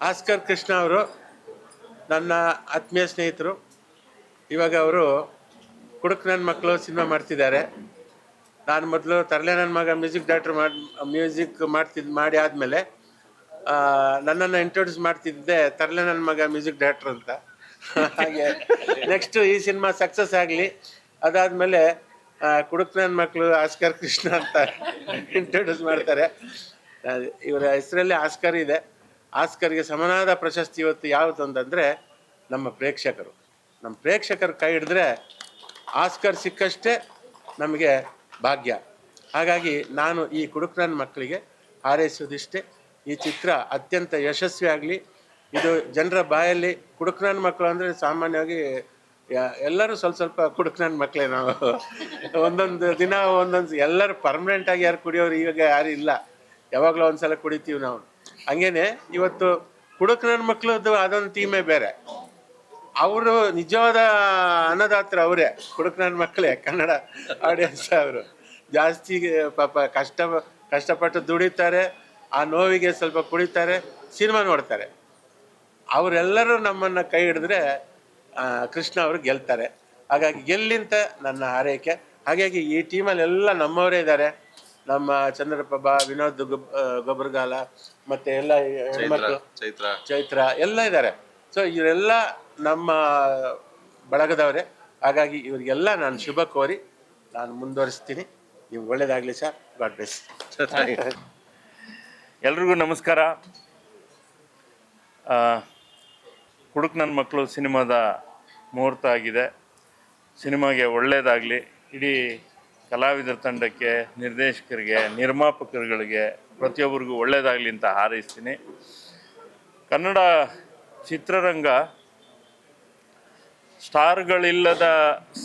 Oscar Krishna ಅವರು ನನ್ನ ಆತ್ಮೀಯ ಸ್ನೇಹಿತರು. ಇವಾಗ ಅವರು ಕುಡುಕ್ ನನ್ನ ಮಕ್ಕಳು ಸಿನಿಮಾ ಮಾಡ್ತಿದ್ದಾರೆ. ನಾನು ಮೊದಲು ತರಲೆ ನನ್ನ ಮಗ ಮ್ಯೂಸಿಕ್ ಡೈರೆಕ್ಟರ್ ಮಾಡಿ, ಮ್ಯೂಸಿಕ್ ಮಾಡ್ತಿದ್ದು ಮಾಡಿ ಆದಮೇಲೆ ನನ್ನನ್ನು ಇಂಟ್ರೊಡ್ಯೂಸ್ ಮಾಡ್ತಿದ್ದೆ ತರಲೆ ನನ್ನ ಮಗ ಮ್ಯೂಸಿಕ್ ಡೈರೆಕ್ಟರ್ ಅಂತ. ಹಾಗೆ ನೆಕ್ಸ್ಟು ಈ ಸಿನಿಮಾ ಸಕ್ಸಸ್ ಆಗಲಿ. ಅದಾದಮೇಲೆ ಕುಡುಕ್ ನನ್ನ ಮಕ್ಕಳು ಆಸ್ಕರ್ ಕೃಷ್ಣ ಅಂತ ಇಂಟ್ರೊಡ್ಯೂಸ್ ಮಾಡ್ತಾರೆ. ಇವರ ಹೆಸರಲ್ಲಿ ಆಸ್ಕರ್ ಇದೆ. ಆಸ್ಕರ್ಗೆ ಸಮನಾದ ಪ್ರಶಸ್ತಿ ಇವತ್ತು ಯಾವುದು ಅಂತಂದರೆ ನಮ್ಮ ಪ್ರೇಕ್ಷಕರು. ನಮ್ಮ ಪ್ರೇಕ್ಷಕರು ಕೈ ಹಿಡಿದ್ರೆ ಆಸ್ಕರ್ ಸಿಕ್ಕಷ್ಟೇ ನಮಗೆ ಭಾಗ್ಯ. ಹಾಗಾಗಿ ನಾನು ಈ ಕುಡುಕ್ರನ್ ಮಕ್ಕಳಿಗೆ ಹಾರೈಸೋದಿಷ್ಟೇ ಈ ಚಿತ್ರ ಅತ್ಯಂತ ಯಶಸ್ವಿ ಆಗಲಿ, ಇದು ಜನರ ಬಾಯಲ್ಲಿ ಕುಡುಕ್ರನ್ ಮಕ್ಕಳು ಅಂದರೆ ಸಾಮಾನ್ಯವಾಗಿ ಎಲ್ಲರೂ ಸ್ವಲ್ಪ ಸ್ವಲ್ಪ ಕುಡುಕ್ರನ್ ಮಕ್ಕಳೇ ನಾವು. ಒಂದೊಂದು ದಿನ ಒಂದೊಂದು ಎಲ್ಲರೂ ಪರ್ಮನೆಂಟಾಗಿ ಯಾರು ಕುಡಿಯೋರು ಈಗ ಯಾರು ಇಲ್ಲ. ಯಾವಾಗಲೂ ಒಂದು ಸಲ ಕುಡಿತೀವಿ ನಾವು. ಹಂಗೇನೆ, ಇವತ್ತು ಕುಡುಕ್ರನ್ ಮಕ್ಕಳದ್ದು ಅದೊಂದು ಟೀಮೇ ಬೇರೆ. ಅವರು ನಿಜವಾದ ಅನ್ನದಾತ್ರ ಅವರೇ ಕುಡುಕ್ ನನ್ನ ಮಕ್ಕಳೇ, ಕನ್ನಡ ಆಡಿಯನ್ಸ್ ಅವರು. ಜಾಸ್ತಿ, ಪಾಪ ಕಷ್ಟ, ಕಷ್ಟಪಟ್ಟು ದುಡಿತಾರೆ, ಆ ನೋವಿಗೆ ಸ್ವಲ್ಪ ಕುಡಿತಾರೆ, ಸಿನಿಮಾ ನೋಡ್ತಾರೆ. ಅವರೆಲ್ಲರೂ ನಮ್ಮನ್ನು ಕೈ ಹಿಡಿದ್ರೆ ಕೃಷ್ಣ ಅವರು ಗೆಲ್ತಾರೆ. ಹಾಗಾಗಿ ಗೆಲ್ಲಿಂತ ನನ್ನ ಆರೈಕೆ ಹಾಗಾಗಿ ಈ ಟೀಮಲ್ಲಿ ಎಲ್ಲ ನಮ್ಮವರೇ ಇದ್ದಾರೆ. ನಮ್ಮ ಚಂದ್ರಪ್ರಭಾ ವಿನೋದ್ ಗೊಬ್ ಗೊಬ್ಬರಗಾಲ ಮತ್ತೆ ಎಲ್ಲ ಹೆಣ್ಮಕ್ಳು ಚೈತ್ರ. ಚೈತ್ರ ಎಲ್ಲ ಇದ್ದಾರೆ. ಸೊ ಇವರೆಲ್ಲ ನಮ್ಮ ಬಳಗದವರೇ. ಹಾಗಾಗಿ ಇವರಿಗೆಲ್ಲ ನಾನು ಶುಭ ಕೋರಿ ನಾನು ಮುಂದುವರಿಸ್ತೀನಿ. ನೀವು ಒಳ್ಳೇದಾಗಲಿ ಸರ್. ಗಾಡ್ ಬ್ಲೆಸ್ ಎಲ್ರಿಗೂ ನಮಸ್ಕಾರ. ಆ, ಹುಡುಕ್ ನನ್ನ ಮಕ್ಕಳು ಸಿನಿಮಾದ ಮುಹೂರ್ತ ಆಗಿದೆ. ಸಿನಿಮಾಗೆ ಒಳ್ಳೆಯದಾಗಲಿ ಇಡೀ ಕಲಾವಿದರ ತಂಡಕ್ಕೆ, ನಿರ್ದೇಶಕರಿಗೆ, ನಿರ್ಮಾಪಕರುಗಳಿಗೆ ಪ್ರತಿಯೊಬ್ಬರಿಗೂ ಒಳ್ಳೆಯದಾಗಲಿ ಅಂತ ಹಾರೈಸ್ತೀನಿ. ಕನ್ನಡ ಚಿತ್ರರಂಗ ಸ್ಟಾರ್ಗಳಿಲ್ಲದ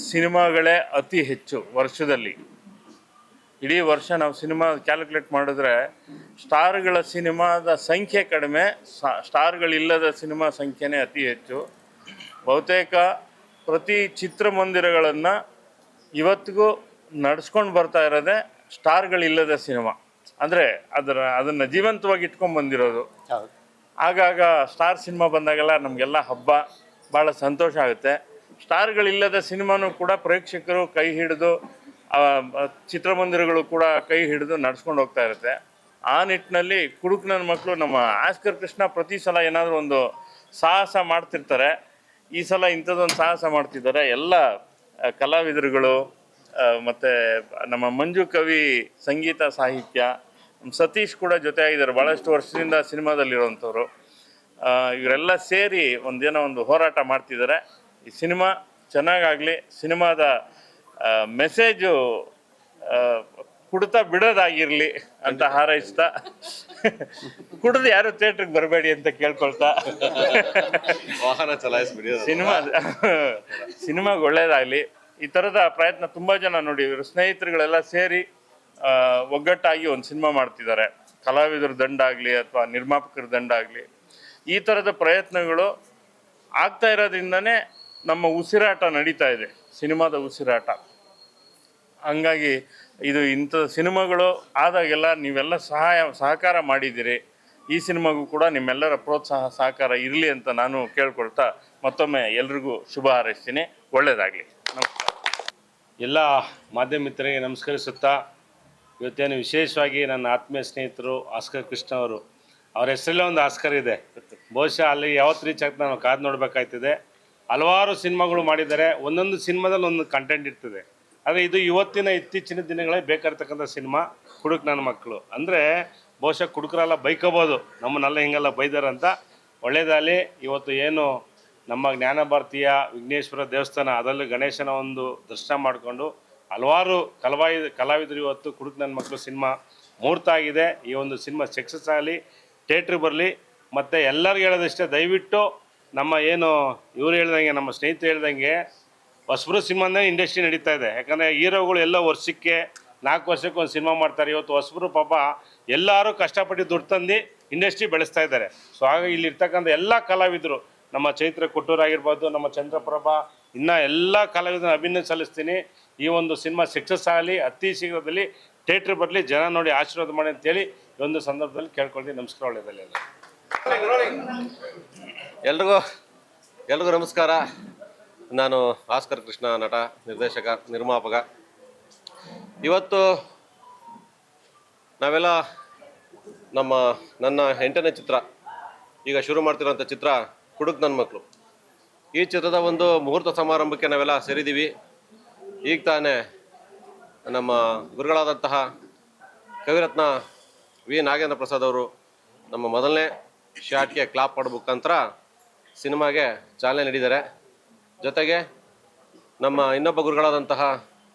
ಸಿನಿಮಾಗಳೇ ಅತಿ ಹೆಚ್ಚು ವರ್ಷದಲ್ಲಿ. ಇಡೀ ವರ್ಷ ನಾವು ಸಿನಿಮಾ ಕ್ಯಾಲ್ಕುಲೇಟ್ ಮಾಡಿದ್ರೆ ಸ್ಟಾರ್ಗಳ ಸಿನಿಮಾದ ಸಂಖ್ಯೆ ಕಡಿಮೆ ಸ್ಟಾರ್ಗಳಿಲ್ಲದ ಸಿನಿಮಾ ಸಂಖ್ಯೆನೇ ಅತಿ ಹೆಚ್ಚು. ಬಹುತೇಕ ಪ್ರತಿ ಚಿತ್ರಮಂದಿರಗಳನ್ನು ಇವತ್ತಿಗೂ ನಡೆಸ್ಕೊಂಡು ಬರ್ತಾ ಇರೋದೇ ಸ್ಟಾರ್ಗಳಿಲ್ಲದ ಸಿನಿಮಾ. ಅಂದರೆ ಅದರ ಅದನ್ನು ಜೀವಂತವಾಗಿ ಇಟ್ಕೊಂಡು ಬಂದಿರೋದು. ಆಗಾಗ ಸ್ಟಾರ್ ಸಿನಿಮಾ ಬಂದಾಗೆಲ್ಲ ನಮಗೆಲ್ಲ ಹಬ್ಬ ಭಾಳ ಸಂತೋಷ ಆಗುತ್ತೆ. ಸ್ಟಾರ್ಗಳಿಲ್ಲದ ಸಿನಿಮಾನೂ ಕೂಡ ಪ್ರೇಕ್ಷಕರು ಕೈ ಹಿಡಿದು ಚಿತ್ರಮಂದಿರಗಳು ಕೂಡ ಕೈ ಹಿಡಿದು ನಡ್ಸ್ಕೊಂಡು ಹೋಗ್ತಾ ಇರುತ್ತೆ. ಆ ನಿಟ್ಟಿನಲ್ಲಿ ಕುಡುಕ್ನ ಮಕ್ಕಳು ನಮ್ಮ ಆಸ್ಕರ್ ಕೃಷ್ಣ ಪ್ರತಿ ಸಲ ಏನಾದರೂ ಒಂದು ಸಾಹಸ ಮಾಡ್ತಿರ್ತಾರೆ. ಈ ಸಲ ಇಂಥದ್ದೊಂದು ಸಾಹಸ ಮಾಡ್ತಿದ್ದಾರೆ. ಎಲ್ಲ ಕಲಾವಿದರುಗಳು ಮತ್ತೆ ನಮ್ಮ ಮಂಜು ಕವಿ ಸಂಗೀತ ಸಾಹಿತ್ಯ ಸತೀಶ್ ಕೂಡ ಜೊತೆಯಾಗಿದ್ದಾರೆ ಭಾಳಷ್ಟು ವರ್ಷದಿಂದ ಸಿನಿಮಾದಲ್ಲಿರುವಂಥವ್ರು. ಇವರೆಲ್ಲ ಸೇರಿ ಒಂದೇನೋ ಒಂದು ಹೋರಾಟ ಮಾಡ್ತಿದ್ದಾರೆ. ಈ ಸಿನಿಮಾ ಚೆನ್ನಾಗಾಗಲಿ ಸಿನಿಮಾದ ಮೆಸೇಜು ಕುಡ್ತಾ ಬಿಡೋದಾಗಿರಲಿ ಅಂತ ಹಾರೈಸ್ತಾ ಕುಡ್ದು ಯಾರು ಥಿಯೇಟ್ರಿಗೆ ಬರಬೇಡಿ ಅಂತ ಕೇಳ್ಕೊಳ್ತಾ. ವಾಹನ ಚಲಾಯಿಸ್ಬಿಡಿ. ಸಿನಿಮಾ ಸಿನಿಮಾಗೆ ಒಳ್ಳೇದಾಗಲಿ. ಈ ಥರದ ಪ್ರಯತ್ನ ತುಂಬ ಜನ ನೋಡಿ, ಇವರು ಸ್ನೇಹಿತರುಗಳೆಲ್ಲ ಸೇರಿ ಒಗ್ಗಟ್ಟಾಗಿ ಒಂದು ಸಿನಿಮಾ ಮಾಡ್ತಿದ್ದಾರೆ. ಕಲಾವಿದರ ದಂಡ ಆಗಲಿ ಅಥವಾ ನಿರ್ಮಾಪಕರ ದಂಡಾಗಲಿ ಈ ಥರದ ಪ್ರಯತ್ನಗಳು ಆಗ್ತಾ ಇರೋದ್ರಿಂದನೇ ನಮ್ಮ ಉಸಿರಾಟ ನಡೀತಾ ಇದೆ, ಸಿನಿಮಾದ ಉಸಿರಾಟ. ಹಂಗಾಗಿ ಇದು ಇಂಥ ಸಿನಿಮಾಗಳು ಆದಾಗೆಲ್ಲ ನೀವೆಲ್ಲ ಸಹಾಯ, ಸಹಕಾರ ಮಾಡಿದ್ದೀರಿ. ಈ ಸಿನಿಮಾಗೂ ಕೂಡ ನಿಮ್ಮೆಲ್ಲರ ಪ್ರೋತ್ಸಾಹ, ಸಹಕಾರ ಇರಲಿ ಅಂತ ನಾನು ಕೇಳ್ಕೊಳ್ತಾ ಮತ್ತೊಮ್ಮೆ ಎಲ್ರಿಗೂ ಶುಭ ಹಾರೈಸ್ತೀನಿ. ಒಳ್ಳೆಯದಾಗಲಿ ಎಲ್ಲ ಮಾಧ್ಯಮ ಮಿತ್ರರಿಗೆ ನಮಸ್ಕರಿಸುತ್ತಾ ಇವತ್ತೇನು ವಿಶೇಷವಾಗಿ ನನ್ನ ಆತ್ಮೀಯ ಸ್ನೇಹಿತರು ಆಸ್ಕರ್ ಕೃಷ್ಣ ಅವರು, ಅವ್ರ ಹೆಸರಲ್ಲೇ ಒಂದು ಆಸ್ಕರ್ ಇದೆ. ಬಹುಶಃ ಅಲ್ಲಿ ಯಾವತ್ತು ರೀಚ್ ಆಗ್ತಾ ನಾವು ಕಾದು ನೋಡಬೇಕಾಯ್ತದೆ. ಹಲವಾರು ಸಿನಿಮಾಗಳು ಮಾಡಿದ್ದಾರೆ. ಒಂದೊಂದು ಸಿನಿಮಾದಲ್ಲಿ ಒಂದು ಕಂಟೆಂಟ್ ಇರ್ತದೆ. ಆದರೆ ಇದು ಇವತ್ತಿನ ಇತ್ತೀಚಿನ ದಿನಗಳೇ ಬೇಕಾಗಿರ್ತಕ್ಕಂಥ ಸಿನಿಮಾ, ಕುಡುಕ್ ನನ್ನ ಮಕ್ಕಳು. ಅಂದರೆ ಬಹುಶಃ ಕುಡುಕರೆಲ್ಲ ಬೈಕೋಬೋದು. ನಮ್ಮನ್ನೆಲ್ಲ ಹಿಂಗೆಲ್ಲ ಬೈದಾರಂತ. ಒಳ್ಳೇದಾಗಲಿ. ಇವತ್ತು ಏನು ನಮ್ಮ ಜ್ಞಾನ ಭಾರತೀಯ ವಿಘ್ನೇಶ್ವರ ದೇವಸ್ಥಾನ, ಅದರಲ್ಲಿ ಗಣೇಶನ ಒಂದು ದರ್ಶನ ಮಾಡಿಕೊಂಡು ಹಲವಾರು ಕಲಾವಿ ಕಲಾವಿದರು ಇವತ್ತು ಕುಡುಕ್ ನನ್ನ ಮಕ್ಕಳು ಸಿನಿಮಾ ಮುಹೂರ್ತ ಆಗಿದೆ. ಈ ಒಂದು ಸಿನಿಮಾ ಸಕ್ಸಸ್ ಆಗಲಿ, ಥಿಯೇಟ್ರ್ ಬರಲಿ, ಮತ್ತು ಎಲ್ಲರಿಗೂ ಹೇಳೋದಷ್ಟೇ, ದಯವಿಟ್ಟು ನಮ್ಮ ಏನು ಇವರು ಹೇಳ್ದಂಗೆ, ನಮ್ಮ ಸ್ನೇಹಿತರು ಹೇಳ್ದಂಗೆ, ಹೊಸಬ್ರು ಸಿನಿಮಾನೇ ಇಂಡಸ್ಟ್ರಿ ನಡೀತಾ ಇದೆ. ಯಾಕಂದರೆ ಹೀರೋಗಳು ಎಲ್ಲ ವರ್ಷಕ್ಕೆ, ನಾಲ್ಕು ವರ್ಷಕ್ಕೆ ಒಂದು ಸಿನಿಮಾ ಮಾಡ್ತಾರೆ. ಇವತ್ತು ಹೊಸಬ್ರು ಪಾಪ ಎಲ್ಲರೂ ಕಷ್ಟಪಟ್ಟು ದುಡ್ಡು ತಂದು ಇಂಡಸ್ಟ್ರಿ ಬೆಳೆಸ್ತಾ ಇದ್ದಾರೆ. ಸೊ ಹಾಗಾಗಿ ಇಲ್ಲಿ ಇರ್ತಕ್ಕಂಥ ಎಲ್ಲ ಕಲಾವಿದರು ನಮ್ಮ ಚೈತ್ರ ಆಗಿರ್ಬೋದು, ನಮ್ಮ ಚಂದ್ರಪ್ರಭಾ, ಇನ್ನ ಎಲ್ಲ ಕಲಾವಿದರನ್ನ ಅಭಿನಂದನೆ ಸಲ್ಲಿಸ್ತೀನಿ. ಈ ಒಂದು ಸಿನಿಮಾ ಸಕ್ಸಸ್ ಆಗಲಿ, ಅತಿ ಶೀಘ್ರದಲ್ಲಿ ಥಿಯೇಟ್ರ್ ಬರಲಿ, ಜನ ನೋಡಿ ಆಶೀರ್ವಾದ ಮಾಡಿ ಅಂತೇಳಿ ಈ ಒಂದು ಸಂದರ್ಭದಲ್ಲಿ ಕೇಳ್ಕೊಳ್ತೀನಿ. ನಮಸ್ಕಾರ ಒಳ್ಳೆಯದಲ್ಲಿ ಎಲ್ರಿಗೂ ಎಲ್ರಿಗೂ ನಮಸ್ಕಾರ. ನಾನು ಭಾಸ್ಕರ್ ಕೃಷ್ಣ ನಟ, ನಿರ್ದೇಶಕ, ನಿರ್ಮಾಪಕ. ಇವತ್ತು ನಾವೆಲ್ಲ ನಮ್ಮ, ನನ್ನ ಎಂಟನೇ ಚಿತ್ರ, ಈಗ ಶುರು ಮಾಡ್ತಿರೋಂಥ ಚಿತ್ರ ಕುಡುಕ್ ನನ್ನ ಮಕ್ಕಳು ಈ ಚಿತ್ರದ ಒಂದು ಮುಹೂರ್ತ ಸಮಾರಂಭಕ್ಕೆ ನಾವೆಲ್ಲ ಸೇರಿದ್ದೀವಿ. ಈಗ ತಾನೇ ನಮ್ಮ ಗುರುಗಳಾದಂತಹ ಕವಿರತ್ನ ವಿ. ನಾಗೇಂದ್ರ ಪ್ರಸಾದ್ ಅವರು ನಮ್ಮ ಮೊದಲನೇ ಶಾಟ್ಗೆ ಕ್ಲಾಪ್ ಮಾಡೋ ಮುಖಾಂತರ ಸಿನಿಮಾಗೆ ಚಾಲನೆ ನೀಡಿದ್ದಾರೆ. ಜೊತೆಗೆ ನಮ್ಮ ಇನ್ನೊಬ್ಬ ಗುರುಗಳಾದಂತಹ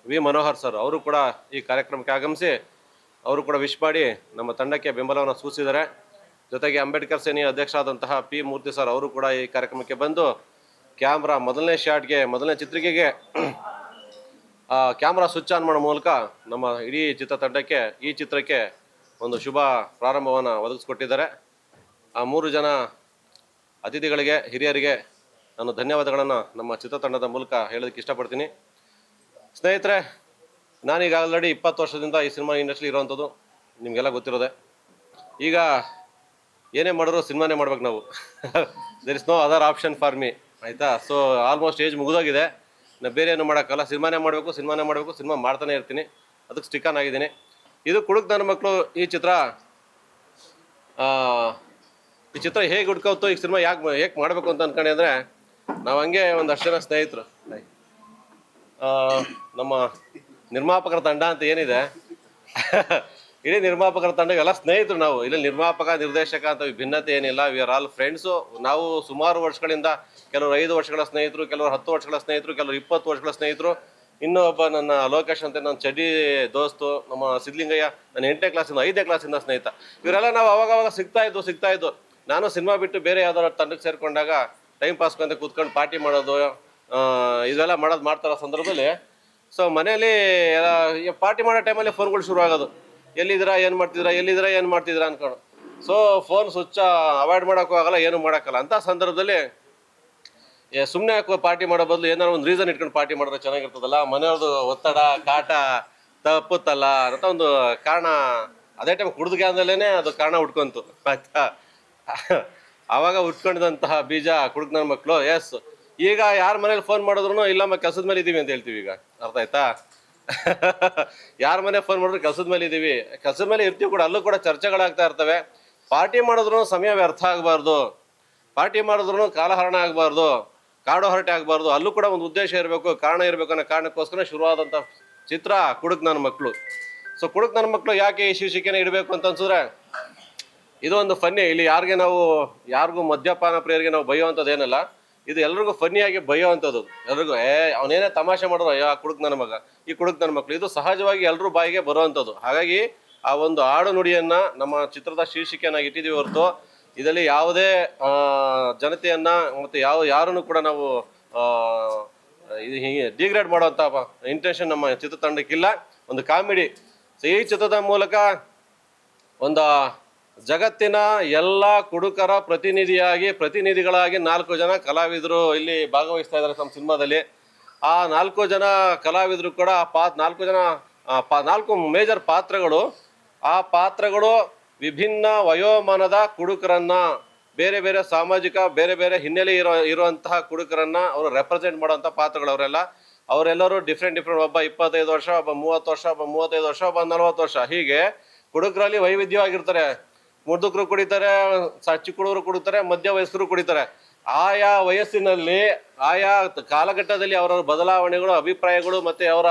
ವಿ. ಮನೋಹರ್ ಸರ್ ಅವರು ಕೂಡ ಈ ಕಾರ್ಯಕ್ರಮಕ್ಕೆ ಆಗಮಿಸಿ ಅವರು ಕೂಡ ವಿಶ್ ಮಾಡಿ ನಮ್ಮ ತಂಡಕ್ಕೆ ಬೆಂಬಲವನ್ನು ಸೂಚಿಸಿದ್ದಾರೆ. ಜೊತೆಗೆ ಅಂಬೇಡ್ಕರ್ ಸೇನೆಯ ಅಧ್ಯಕ್ಷರಾದಂತಹ ಪಿ ಮೂರ್ತಿ ಸರ್ ಅವರು ಕೂಡ ಈ ಕಾರ್ಯಕ್ರಮಕ್ಕೆ ಬಂದು ಕ್ಯಾಮ್ರಾ ಮೊದಲನೇ ಶಾಟ್ಗೆ, ಮೊದಲನೇ ಚಿತ್ರಿಕೆಗೆ ಕ್ಯಾಮ್ರಾ ಸ್ವಿಚ್ ಆನ್ ಮಾಡೋ ಮೂಲಕ ನಮ್ಮ ಇಡೀ ಚಿತ್ರತಂಡಕ್ಕೆ, ಈ ಚಿತ್ರಕ್ಕೆ ಒಂದು ಶುಭ ಪ್ರಾರಂಭವನ್ನು ಒದಗಿಸ್ಕೊಟ್ಟಿದ್ದಾರೆ. ಆ ಮೂರು ಜನ ಅತಿಥಿಗಳಿಗೆ, ಹಿರಿಯರಿಗೆ ನಾನು ಧನ್ಯವಾದಗಳನ್ನು ನಮ್ಮ ಚಿತ್ರತಂಡದ ಮೂಲಕ ಹೇಳೋದಕ್ಕೆ ಇಷ್ಟಪಡ್ತೀನಿ. ಸ್ನೇಹಿತರೆ, ನಾನೀಗ ಆಲ್ರೆಡಿ ಇಪ್ಪತ್ತು ವರ್ಷದಿಂದ ಈ ಸಿನಿಮಾ ಇಂಡಸ್ಟ್ರಿ ಇರೋವಂಥದ್ದು ನಿಮಗೆಲ್ಲ ಗೊತ್ತಿರೋದೆ. ಈಗ ಏನೇ ಮಾಡಿದ್ರು ಸಿನಿಮಾನೇ ಮಾಡ್ಬೇಕು ನಾವು. There is no other option for me ಆಯಿತಾ? ಸೊ ಆಲ್ಮೋಸ್ಟ್ ಏಜ್ ಮುಗಿದೋಗಿದೆ. ನಾ ಬೇರೆ ಏನು ಮಾಡೋಕ್ಕಲ್ಲ ಸಿನಿಮಾನೇ ಮಾಡಬೇಕು ಸಿನಿಮಾನೇ ಮಾಡಬೇಕು, ಸಿನಿಮಾ ಮಾಡ್ತಾನೆ ಇರ್ತೀನಿ. ಅದಕ್ಕೆ ಸ್ಟಿಕ್ ಆನ್ ಆಗಿದ್ದೀನಿ. ಇದು ಕುಡುಕ್ ನನ್ನ ಮಕ್ಕಳು ಈ ಚಿತ್ರ. ಈ ಚಿತ್ರ ಹೇಗೆ ಹುಡ್ಕೋತು ಈ ಸಿನಿಮಾ ಯಾಕೆ ಹೇಗೆ ಮಾಡಬೇಕು ಅಂತ ಅನ್ಕೊಂಡೆ ಅಂದರೆ, ನಾವು ಹಂಗೆ ಒಂದಷ್ಟು ಜನ ಸ್ನೇಹಿತರು. ನಮ್ಮ ನಿರ್ಮಾಪಕರ ತಂಡ ಅಂತ ಏನಿದೆ? ಇಡೀ ನಿರ್ಮಾಪಕರ ತಂಡ ಎಲ್ಲ ಸ್ನೇಹಿತರು ನಾವು. ಇಲ್ಲಿ ನಿರ್ಮಾಪಕ, ನಿರ್ದೇಶಕ ಅಂತ ವಿಭಿನ್ನತೆ ಏನಿಲ್ಲ. ವಿ ಆರ್ ಆಲ್ ಫ್ರೆಂಡ್ಸು ನಾವು ಸುಮಾರು ವರ್ಷಗಳಿಂದ ಕೆಲವರು ಐದು ವರ್ಷಗಳ ಸ್ನೇಹಿತರು, ಕೆಲವರು ಹತ್ತು ವರ್ಷಗಳ ಸ್ನೇಹಿತರು, ಕೆಲವರು ಇಪ್ಪತ್ತು ವರ್ಷಗಳ ಸ್ನೇಹಿತರು. ಇನ್ನೊಬ್ಬ ನನ್ನ ಲೋಕೇಶ್ ಅಂತ ನನ್ನ ಚಡಿ ದೋಸ್ತು, ನಮ್ಮ ಸಿದ್ಲಿಂಗಯ್ಯ ನನ್ನ ಎಂಟನೇ ಕ್ಲಾಸಿಂದ, ಐದನೇ ಕ್ಲಾಸಿಂದ ಸ್ನೇಹಿತ. ಇವರೆಲ್ಲ ನಾವು ಅವಾಗ ಅವಾಗ ಸಿಗ್ತಾ ಇದ್ದು ಸಿಗ್ತಾ ಇದ್ದು ನಾನು ಸಿನಿಮಾ ಬಿಟ್ಟು ಬೇರೆ ಯಾವ್ದಾದ್ರು ತಂಡಕ್ಕೆ ಸೇರಿಕೊಂಡಾಗ ಟೈಮ್ ಪಾಸ್ ಅಂತ ಕೂತ್ಕೊಂಡು ಪಾರ್ಟಿ ಮಾಡೋದು ಇದೆಲ್ಲ ಮಾಡೋದು ಮಾಡ್ತಾರೋ ಸಂದರ್ಭದಲ್ಲಿ, ಸೊ ಮನೆಯಲ್ಲಿ ಪಾರ್ಟಿ ಮಾಡೋ ಟೈಮಲ್ಲಿ ಫೋನ್ಗಳು ಶುರು ಆಗೋದು ಎಲ್ಲಿದ್ದೀರಾ, ಏನು ಮಾಡ್ತಿದ್ದೀರಾ, ಎಲ್ಲಿದ್ದೀರಾ, ಏನು ಮಾಡ್ತಿದ್ದೀರಾ ಅನ್ಕೊಂಡು. ಸೊ ಫೋನ್ ಸ್ವಚ್ಛ ಅವಾಯ್ಡ್ ಮಾಡೋಕ್ಕೂ ಆಗಲ್ಲ, ಏನು ಮಾಡೋಕ್ಕಲ್ಲ. ಅಂತ ಸಂದರ್ಭದಲ್ಲಿ ಸುಮ್ಮನೆ ಪಾರ್ಟಿ ಮಾಡೋ ಬದಲು ಏನಾದ್ರು ಒಂದು ರೀಸನ್ ಇಟ್ಕೊಂಡು ಪಾರ್ಟಿ ಮಾಡಿದ್ರೆ ಚೆನ್ನಾಗಿರ್ತದಲ್ಲ? ಮನೆಯವ್ರದ್ದು ಒತ್ತಡ, ಕಾಟ, ತಪ್ಪುತ್ತಲ್ಲ ಅಂತ ಒಂದು ಕಾರಣ, ಅದೇ ಟೈಮ್ ಕುಡಿದ ಅಂದಲೇ ಅದು ಕಾರಣ ಹುಡ್ಕೊಂತು ಆಯ್ತಾ? ಆವಾಗ ಉಟ್ಕೊಂಡಿದಂತಹ ಬೀಜ ಕುಡುಕ್ ನನ್ನ ಮಕ್ಕಳು ಎಸ್ ಈಗ ಯಾರ ಮನೇಲಿ ಫೋನ್ ಮಾಡಿದ್ರು ಇಲ್ಲಮ್ಮ ಕೆಲಸದ ಮೇಲೆ ಇದ್ದೀವಿ ಅಂತ ಹೇಳ್ತೀವಿ ಈಗ. ಅರ್ಥ ಆಯ್ತಾ? ಯಾರ ಮನೆ ಫೋನ್ ಮಾಡಿದ್ರು ಕೆಲಸದ ಮೇಲೆ ಇದ್ದೀವಿ ಕೆಲಸದ ಮೇಲೆ ಇರ್ತೀವಿ ಕೂಡ, ಅಲ್ಲೂ ಕೂಡ ಚರ್ಚೆಗಳಾಗ್ತಾ ಇರ್ತವೆ. ಪಾರ್ಟಿ ಮಾಡಿದ್ರು ಸಮಯ ವ್ಯರ್ಥ ಆಗಬಾರ್ದು. ಪಾರ್ಟಿ ಮಾಡಿದ್ರು ಕಾಲಹರಣ ಆಗಬಾರ್ದು. ಕಾಡು ಹರಟೆ ಆಗಬಾರ್ದು. ಅಲ್ಲೂ ಕೂಡ ಒಂದು ಉದ್ದೇಶ ಇರಬೇಕು, ಕಾರಣ ಇರಬೇಕು ಅನ್ನೋ ಕಾರಣಕ್ಕೋಸ್ಕರ ಶುರುವಾದಂಥ ಚಿತ್ರ ಕುಡುಕ್ ನನ್ನ ಮಕ್ಕಳು ಸೊ ಕುಡುಕ್ ನನ್ನ ಮಕ್ಕಳು ಯಾಕೆ ಈ ಶೀರ್ಷಿಕೆನ ಇಡಬೇಕು ಅಂತ ಅನ್ಸಿದ್ರೆ ಇದು ಒಂದು ಫನ್ನಿ ಇಲ್ಲಿ ಯಾರಿಗೆ ನಾವು, ಯಾರಿಗೂ ಮದ್ಯಪಾನ ಪ್ರಿಯರಿಗೆ ನಾವು ಬೈಯುವಂಥದ್ದು ಏನಲ್ಲ ಇದು ಎಲ್ರಿಗೂ ಫನ್ನಿಯಾಗಿ ಅಂತದ್ದು ಎಲ್ರಿಗೂ, ಏ, ಅವನೇನೇ ತಮಾಷೆ ಮಾಡೋರು ಅಯ್ಯೋ, ಆ ಕುಡುಕ್ ನನ್ನ ಮಗ, ಈ ಕುಡುಕ್ ನನ್ನ ಮಕ್ಕಳು ಇದು ಸಹಜವಾಗಿ ಎಲ್ಲರೂ ಬಾಯಿಗೆ ಬರುವಂಥದ್ದು ಹಾಗಾಗಿ, ಆ ಒಂದು ಆಡು ನುಡಿಯನ್ನ ನಮ್ಮ ಚಿತ್ರದ ಶೀರ್ಷಿಕೆಯನ್ನಾಗಿ ಇಟ್ಟಿದ್ದೀವಿ ಹೊರತು, ಇದರಲ್ಲಿ ಯಾವುದೇ ಜನತೆಯನ್ನು ಜನತೆಯನ್ನ ಮತ್ತು ಯಾವ, ಯಾರನ್ನು ಕೂಡ ನಾವು ಇದು ಹೀಗೆ ಡಿಗ್ರೇಡ್ ಮಾಡುವಂಥ ಇಂಟೆನ್ಷನ್ ನಮ್ಮ ಚಿತ್ರತಂಡಕ್ಕಿಲ್ಲ. ಒಂದು ಕಾಮಿಡಿ. ಸೊ ಈ ಚಿತ್ರದ ಮೂಲಕ ಒಂದು ಜಗತ್ತಿನ ಎಲ್ಲ ಕುಡುಕರ ಪ್ರತಿನಿಧಿಯಾಗಿ, ಪ್ರತಿನಿಧಿಗಳಾಗಿ ನಾಲ್ಕು ಜನ ಕಲಾವಿದರು ಇಲ್ಲಿ ಭಾಗವಹಿಸ್ತಾ ಇದ್ದಾರೆ ನಮ್ಮ ಸಿನಿಮಾದಲ್ಲಿ. ಆ ನಾಲ್ಕು ಜನ ಕಲಾವಿದರು ಕೂಡ ಆ ಪಾ ನಾಲ್ಕು ಜನ ಪಾ, ನಾಲ್ಕು ಮೇಜರ್ ಪಾತ್ರಗಳು. ಆ ಪಾತ್ರಗಳು ವಿಭಿನ್ನ ವಯೋಮಾನದ ಕುಡುಕರನ್ನ, ಬೇರೆ ಬೇರೆ ಸಾಮಾಜಿಕ, ಬೇರೆ ಬೇರೆ ಹಿನ್ನೆಲೆ ಇರೋ, ಇರುವಂತಹ ಕುಡುಕರನ್ನ ಅವರು ರೆಪ್ರೆಸೆಂಟ್ ಮಾಡುವಂಥ ಪಾತ್ರಗಳು ಅವರೆಲ್ಲ. ಅವರೆಲ್ಲರೂ ಡಿಫ್ರೆಂಟ್ ಡಿಫ್ರೆಂಟ್ ಒಬ್ಬ ಇಪ್ಪತ್ತೈದು ವರ್ಷ, ಒಬ್ಬ ಮೂವತ್ತು ವರ್ಷ, ಒಬ್ಬ ಮೂವತ್ತೈದು ವರ್ಷ, ಒಬ್ಬ ನಲವತ್ತು ವರ್ಷ. ಹೀಗೆ ಕುಡುಕರಲ್ಲಿ ವೈವಿಧ್ಯವಾಗಿರ್ತಾರೆ. ಮುದುಕರು ಕುಡಿತಾರೆ, ಸ- ಚಿಕ್ಕ ಹುಡುಗರು ಕುಡಿತಾರೆ, ಮಧ್ಯ ವಯಸ್ಕರು ಕುಡಿತಾರೆ. ಆಯಾ ವಯಸ್ಸಿನಲ್ಲಿ, ಆಯಾ ಕಾಲಘಟ್ಟದಲ್ಲಿ ಅವರ ಬದಲಾವಣೆಗಳು, ಅಭಿಪ್ರಾಯಗಳು ಮತ್ತೆ ಅವರ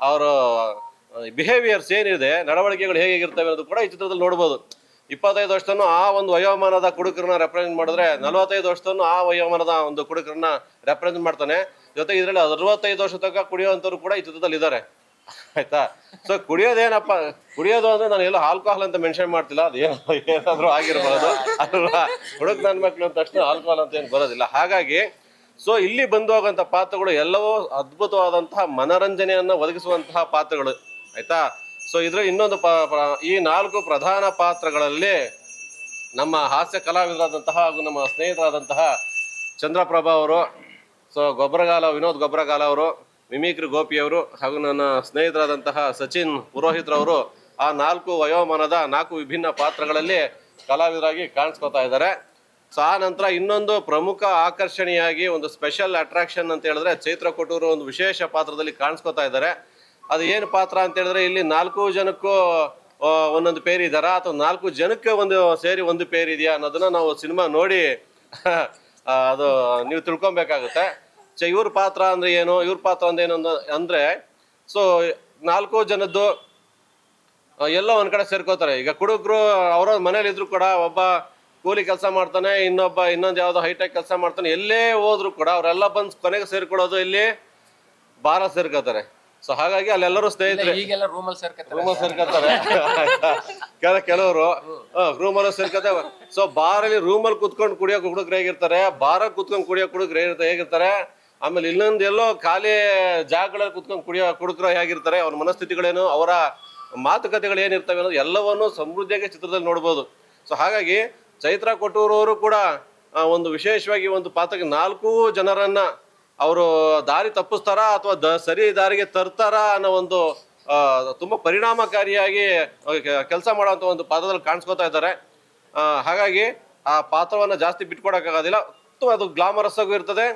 ಅವರ ಬಿಹೇವಿಯರ್ಸ್ ಏನಿದೆ, ನಡವಳಿಕೆಗಳು ಹೇಗಿರ್ತವೆ ಅನ್ನೋದು ಕೂಡ ಈ ಚಿತ್ರದಲ್ಲಿ ನೋಡ್ಬೋದು. ಇಪ್ಪತ್ತೈದು ವರ್ಷದನ್ನು ಆ ಒಂದು ವಯೋಮಾನದ ಕುಡುಕರನ್ನ ರೆಪ್ರೆಸೆಂಟ್ ಮಾಡಿದ್ರೆ ನಲವತ್ತೈದು ವರ್ಷದನ್ನು ಆ ವಯೋಮಾನದ ಒಂದು ಕುಡುಕರನ್ನ ರೆಪ್ರೆಸೆಂಟ್ ಮಾಡ್ತಾನೆ. ಜೊತೆಗೆ ಇದರಲ್ಲಿ ಅರವತ್ತೈದು ವರ್ಷ ತನಕ ಕುಡಿಯುವಂಥವ್ರು ಕೂಡ ಈ ಚಿತ್ರದಲ್ಲಿ ಇದ್ದಾರೆ ಆಯ್ತಾ? ಸೊ ಕುಡಿಯೋದೇನಪ್ಪ, ಕುಡಿಯೋದು ಅಂದ್ರೆ ನಾನು ಎಲ್ಲೋ ಆಲ್ಕೋಹಾಲ್ ಅಂತ ಮೆನ್ಷನ್ ಮಾಡ್ತಿಲ್ಲ, ಅದು ಏನೋ, ಏನಾದ್ರೂ ಆಗಿರ್ಬೋದು ಅಲ್ವಾ? ಹುಡುಗ ನನ್ನ ಮಕ್ಳು ಅಂದ ತಕ್ಷಣ ಆಲ್ಕೋಹಾಲ್ ಅಂತ ಏನು ಬರೋದಿಲ್ಲ. ಹಾಗಾಗಿ ಸೊ ಇಲ್ಲಿ ಬಂದು ಹೋಗುವಂಥ ಪಾತ್ರಗಳು ಎಲ್ಲವೂ ಅದ್ಭುತವಾದಂತಹ ಮನರಂಜನೆಯನ್ನ ಒದಗಿಸುವಂತಹ ಪಾತ್ರಗಳು, ಆಯ್ತಾ? ಸೊ ಇದ್ರ ಇನ್ನೊಂದು ಈ ನಾಲ್ಕು ಪ್ರಧಾನ ಪಾತ್ರಗಳಲ್ಲಿ ನಮ್ಮ ಹಾಸ್ಯ ಕಲಾವಿದರಾದಂತಹ ಹಾಗೂ ನಮ್ಮ ಸ್ನೇಹಿತರಾದಂತಹ ಚಂದ್ರಪ್ರಭಾ ಅವರು ಸೊ ಗೊಬ್ಬರಗಾಲ, ವಿನೋದ್ ಗೊಬ್ಬರಗಾಲ ಅವರು ಮಿಮಿಕ್ರಿ ಗೋಪಿಯವರು ಹಾಗೂ ನನ್ನ ಸ್ನೇಹಿತರಾದಂತಹ ಸಚಿನ್ ಪುರೋಹಿತ್ರವರು ಆ ನಾಲ್ಕು ವಯೋಮಾನದ ನಾಲ್ಕು ವಿಭಿನ್ನ ಪಾತ್ರಗಳಲ್ಲಿ ಕಲಾವಿದರಾಗಿ ಕಾಣಿಸ್ಕೊತಾ ಇದ್ದಾರೆ. ಸೊ, ಆ ನಂತರ ಇನ್ನೊಂದು ಪ್ರಮುಖ ಆಕರ್ಷಣೆಯಾಗಿ ಒಂದು ಸ್ಪೆಷಲ್ ಅಟ್ರಾಕ್ಷನ್ ಅಂತ ಹೇಳಿದ್ರೆ ಚೈತ್ರ ಕೊಟ್ಟೂರು ಒಂದು ವಿಶೇಷ ಪಾತ್ರದಲ್ಲಿ ಕಾಣಿಸ್ಕೊತಾ ಇದ್ದಾರೆ. ಅದು ಏನು ಪಾತ್ರ ಅಂತ ಹೇಳಿದ್ರೆ ಇಲ್ಲಿ ನಾಲ್ಕು ಜನಕ್ಕೂ ಒಂದೊಂದು ಪೇರ್ ಇದ್ದಾರಾ ಅಥವಾ ನಾಲ್ಕು ಜನಕ್ಕೆ ಒಂದು ಸೇರಿ ಒಂದು ಪೇರ್ ಇದೆಯಾ ಅನ್ನೋದನ್ನ ನಾವು ಸಿನಿಮಾ ನೋಡಿ ಅದು ನೀವು ತಿಳ್ಕೊಬೇಕಾಗುತ್ತೆ. ಸೊ ಇವ್ರ ಪಾತ್ರ ಅಂದ್ರೆ ಏನು? ಇವ್ರ ಪಾತ್ರ ಅಂದ್ರೆ ಏನು ಅಂದ- ಅಂದ್ರೆ ಸೊ ನಾಲ್ಕು ಜನದ್ದು ಎಲ್ಲ ಒಂದ್ ಕಡೆ ಸೇರ್ಕೋತಾರೆ. ಈಗ ಕುಡುಕರು ಅವ್ರ ಮನೇಲಿ ಇದ್ರು ಕೂಡ ಒಬ್ಬ ಕೂಲಿ ಕೆಲಸ ಮಾಡ್ತಾನೆ ಇನ್ನೊಬ್ಬ ಇನ್ನೊಂದು ಯಾವ್ದು ಹೈಟೆಕ್ ಕೆಲಸ ಮಾಡ್ತಾನೆ ಎಲ್ಲೇ ಹೋದ್ರು ಕೂಡ ಅವರೆಲ್ಲ ಬಂದು ಕೊನೆಗೆ ಸೇರ್ಕೊಳ್ಳೋದು ಇಲ್ಲಿ ಬಾರ ಸೇರ್ಕೋತಾರೆ. ಸೊ ಹಾಗಾಗಿ ಅಲ್ಲೆಲ್ಲರೂ ಸ್ನೇಹಿತರೆ ಈಗೆಲ್ಲ ರೂಮಲ್ಲಿ ಸೇರ್ಕೊತಾರೆ. ಕೆಲ ಕೆಲವರು ರೂಮಲ್ಲಿ ಸೇರ್ಕೊತಾರೆ. ಸೊ ಬಾರಲ್ಲಿ ರೂಮಲ್ಲಿ ಕುತ್ಕೊಂಡು ಕುಡಿಯೋ ಹುಡುಗರು ಹೇಗಿರ್ತಾರೆ? ಬಾರಲ್ಲಿ ಕುತ್ಕೊಂಡು ಕುಡಿಯೋ ಹುಡುಗರು ಹೇಗಿರ್ತಾರೆ? ಹೇಗಿರ್ತಾರೆ? ಆಮೇಲೆ ಇನ್ನೊಂದು ಎಲ್ಲೋ ಖಾಲಿ ಜಾಗಗಳಲ್ಲಿ ಕುತ್ಕೊಂಡು ಕುಡಿಯೋ ಕುಡುಕರು ಹೇಗಿರ್ತಾರೆ, ಅವ್ರ ಮನಸ್ಥಿತಿಗಳೇನು, ಅವರ ಮಾತುಕತೆಗಳು ಏನಿರ್ತವೆ ಅನ್ನೋದು ಎಲ್ಲವನ್ನು ಸಮೃದ್ಧಿಯಾಗಿ ಚಿತ್ರದಲ್ಲಿ ನೋಡ್ಬೋದು. ಸೊ ಹಾಗಾಗಿ ಚೈತ್ರ ಕೊಟ್ಟೂರವರು ಕೂಡ ಒಂದು ವಿಶೇಷವಾಗಿ ಒಂದು ಪಾತ್ರಕ್ಕೆ ನಾಲ್ಕು ಜನರನ್ನ ಅವರು ದಾರಿ ತಪ್ಪಿಸ್ತಾರಾ ಅಥವಾ ದ, ಸರಿ ದಾರಿಗೆ ತರ್ತಾರ ಅನ್ನೋ ಒಂದು ತುಂಬ ಪರಿಣಾಮಕಾರಿಯಾಗಿ ಕೆಲಸ ಮಾಡುವಂಥ ಒಂದು ಪಾತ್ರದಲ್ಲಿ ಕಾಣಿಸ್ಕೊತಾ ಇದ್ದಾರೆ. ಹಾಗಾಗಿ ಆ ಪಾತ್ರವನ್ನು ಜಾಸ್ತಿ ಬಿಟ್ಕೊಡೋಕ್ಕಾಗೋದಿಲ್ಲ. ತುಂಬ ಅದು ಗ್ಲಾಮರಸ್ ಆಗೂ ಇರ್ತದೆ.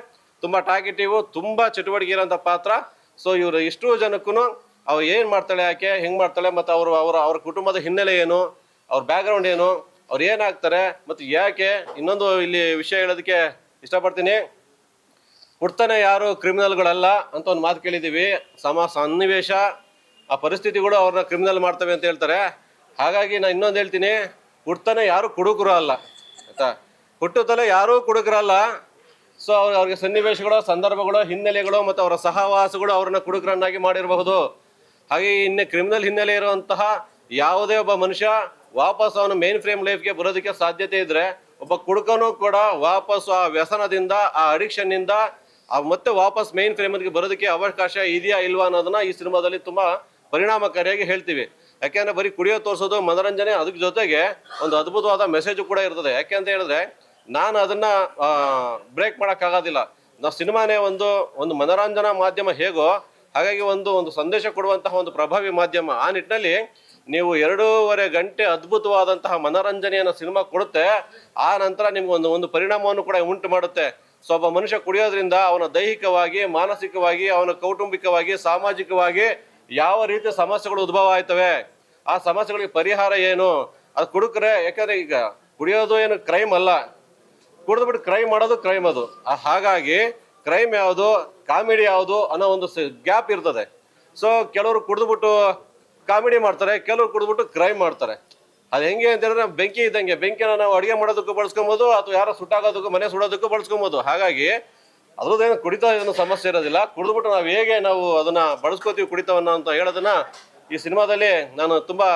ತುಂಬಾ ಟಾರ್ಗೆಟಿವ್ ತುಂಬ ಚಟುವಟಿಕೆ ಇರೋಂಥ ಪಾತ್ರ. ಸೊ ಇವರು ಇಷ್ಟು ಜನಕ್ಕೂ ಅವ್ರು ಏನು ಮಾಡ್ತಾಳೆ ಯಾಕೆ ಹೆಂಗೆ ಮಾಡ್ತಾಳೆ, ಮತ್ತು ಅವರು, ಅವರ, ಅವ್ರ ಕುಟುಂಬದ ಹಿನ್ನೆಲೆ ಏನು, ಅವ್ರ ಬ್ಯಾಕ್ಗ್ರೌಂಡ್ ಏನು, ಅವ್ರು ಏನಾಗ್ತಾರೆ ಮತ್ತು ಯಾಕೆ, ಇನ್ನೊಂದು ಇಲ್ಲಿ ವಿಷಯ ಹೇಳೋದಕ್ಕೆ ಇಷ್ಟಪಡ್ತೀನಿ. ಹುಡ್ತಾನೆ ಯಾರು ಕ್ರಿಮಿನಲ್ಗಳಲ್ಲ ಅಂತ ಒಂದು ಮಾತು ಕೇಳಿದ್ದೀವಿ. ಸಮ, ಸನ್ನಿವೇಶ, ಆ ಪರಿಸ್ಥಿತಿಗಳು ಅವ್ರನ್ನ ಕ್ರಿಮಿನಲ್ ಮಾಡ್ತವೆ ಅಂತ ಹೇಳ್ತಾರೆ. ಹಾಗಾಗಿ ನಾನು ಇನ್ನೊಂದು ಹೇಳ್ತೀನಿ, ಹುಡ್ತಾನೆ ಯಾರು ಕುಡುಕರು ಅಲ್ಲ, ಆಯ್ತಾ? ಹುಟ್ಟುತ್ತಲೇ ಯಾರೂ ಕುಡುಕರಲ್ಲ ಸೊ ಅವ್ರ ಅವ್ರಿಗೆ ಸನ್ನಿವೇಶಗಳು, ಸಂದರ್ಭಗಳು, ಹಿನ್ನೆಲೆಗಳು ಮತ್ತು ಅವರ ಸಹವಾಸಗಳು ಅವ್ರನ್ನ ಕುಡುಕರನ್ನಾಗಿ ಮಾಡಿರಬಹುದು. ಹಾಗೆ ಇನ್ನು ಕ್ರಿಮಿನಲ್ ಹಿನ್ನೆಲೆ ಇರುವಂತಹ ಯಾವುದೇ ಒಬ್ಬ ಮನುಷ್ಯ ವಾಪಸ್ ಅವನು ಮೇನ್ ಫ್ರೇಮ್ ಲೈಫ್ಗೆ ಬರೋದಕ್ಕೆ ಸಾಧ್ಯತೆ ಇದ್ರೆ ಒಬ್ಬ ಕುಡುಕನು ಕೂಡ ವಾಪಸ್ ಆ ವ್ಯಸನದಿಂದ, ಆ ಅಡಿಕ್ಷನ್ ಇಂದ ಆ ಮತ್ತೆ ವಾಪಸ್ ಮೇನ್ ಫ್ರೇಮ್ಗೆ ಬರೋದಕ್ಕೆ ಅವಕಾಶ ಇದೆಯಾ ಇಲ್ವಾ ಅನ್ನೋದನ್ನ ಈ ಸಿನಿಮಾದಲ್ಲಿ ತುಂಬಾ ಪರಿಣಾಮಕಾರಿಯಾಗಿ ಹೇಳ್ತೀವಿ. ಯಾಕೆಂದ್ರೆ ಬರೀ ಕುಡಿಯೋ ತೋರಿಸೋದು ಮನರಂಜನೆ ಅದ್ರ ಜೊತೆಗೆ ಒಂದು ಅದ್ಭುತವಾದ ಮೆಸೇಜ್ ಕೂಡ ಇರ್ತದೆ. ಯಾಕೆ ಅಂತ ಹೇಳಿದ್ರೆ ನಾನು ಅದನ್ನ ಬ್ರೇಕ್ ಮಾಡೋಕ್ಕಾಗೋದಿಲ್ಲ. ನಾವು ಸಿನಿಮಾನೇ ಒಂದು ಒಂದು ಮನೋರಂಜನಾ ಮಾಧ್ಯಮ ಹೇಗೋ, ಹಾಗಾಗಿ ಒಂದು ಒಂದು ಸಂದೇಶ ಕೊಡುವಂತಹ ಒಂದು ಪ್ರಭಾವಿ ಮಾಧ್ಯಮ. ಆ ನಿಟ್ಟಿನಲ್ಲಿ ನೀವು ಎರಡೂವರೆ ಗಂಟೆ ಅದ್ಭುತವಾದಂತಹ ಮನೋರಂಜನೆಯನ್ನು ಸಿನಿಮಾ ಕೊಡುತ್ತೆ. ಆ ನಂತರ ನಿಮ್ಗೆ ಒಂದು ಒಂದು ಪರಿಣಾಮವನ್ನು ಕೂಡ ಉಂಟು ಮಾಡುತ್ತೆ. ಸೊ, ಒಬ್ಬ ಮನುಷ್ಯ ಕುಡಿಯೋದ್ರಿಂದ ಅವನ ದೈಹಿಕವಾಗಿ, ಮಾನಸಿಕವಾಗಿ, ಅವನ ಕೌಟುಂಬಿಕವಾಗಿ, ಸಾಮಾಜಿಕವಾಗಿ ಯಾವ ರೀತಿಯ ಸಮಸ್ಯೆಗಳು ಉದ್ಭವ ಆಯ್ತವೆ? ಆ ಸಮಸ್ಯೆಗಳಿಗೆ ಪರಿಹಾರ ಏನು? ಅದು ಕುಡುಕ್ರೆ, ಯಾಕಂದ್ರೆ ಈಗ ಕುಡಿಯೋದು ಏನು ಕ್ರೈಮ್ ಅಲ್ಲ. ಕುಡಿದ್ಬಿಟ್ಟು ಕ್ರೈಮ್ ಮಾಡೋದು ಕ್ರೈಮ್ ಅದು. ಹಾಗಾಗಿ ಕ್ರೈಮ್ ಯಾವುದು ಕಾಮಿಡಿ ಯಾವುದು ಅನ್ನೋ ಒಂದು ಗ್ಯಾಪ್ ಇರ್ತದೆ. ಸೊ ಕೆಲವರು ಕುಡಿದ್ಬಿಟ್ಟು ಕಾಮಿಡಿ ಮಾಡ್ತಾರೆ, ಕೆಲವರು ಕುಡಿದ್ಬಿಟ್ಟು ಕ್ರೈಮ್ ಮಾಡ್ತಾರೆ. ಅದು ಹೆಂಗೆ ಅಂತ ಹೇಳಿದ್ರೆ ಬೆಂಕಿ ಇದ್ದಂಗೆ, ಬೆಂಕಿನ ನಾವು ಅಡುಗೆ ಮಾಡೋದಕ್ಕೂ ಬಳಸ್ಕೊಬೋದು, ಅಥವಾ ಯಾರೋ ಸುಟ್ಟಾಗೋದಕ್ಕೂ, ಮನೆ ಸುಡೋದಕ್ಕೂ ಬಳಸ್ಕೊಬೋದು. ಹಾಗಾಗಿ ಅದ್ರದ್ದೇನು ಕುಡಿತ ಏನು ಸಮಸ್ಯೆ ಇರೋದಿಲ್ಲ. ಕುಡಿದ್ಬಿಟ್ಟು ನಾವು ಹೇಗೆ ನಾವು ಅದನ್ನ ಬಳಸ್ಕೋತೀವಿ ಕುಡಿತವನ್ನ ಅಂತ ಹೇಳೋದನ್ನ ಈ ಸಿನಿಮಾದಲ್ಲಿ ನಾನು ತುಂಬಾ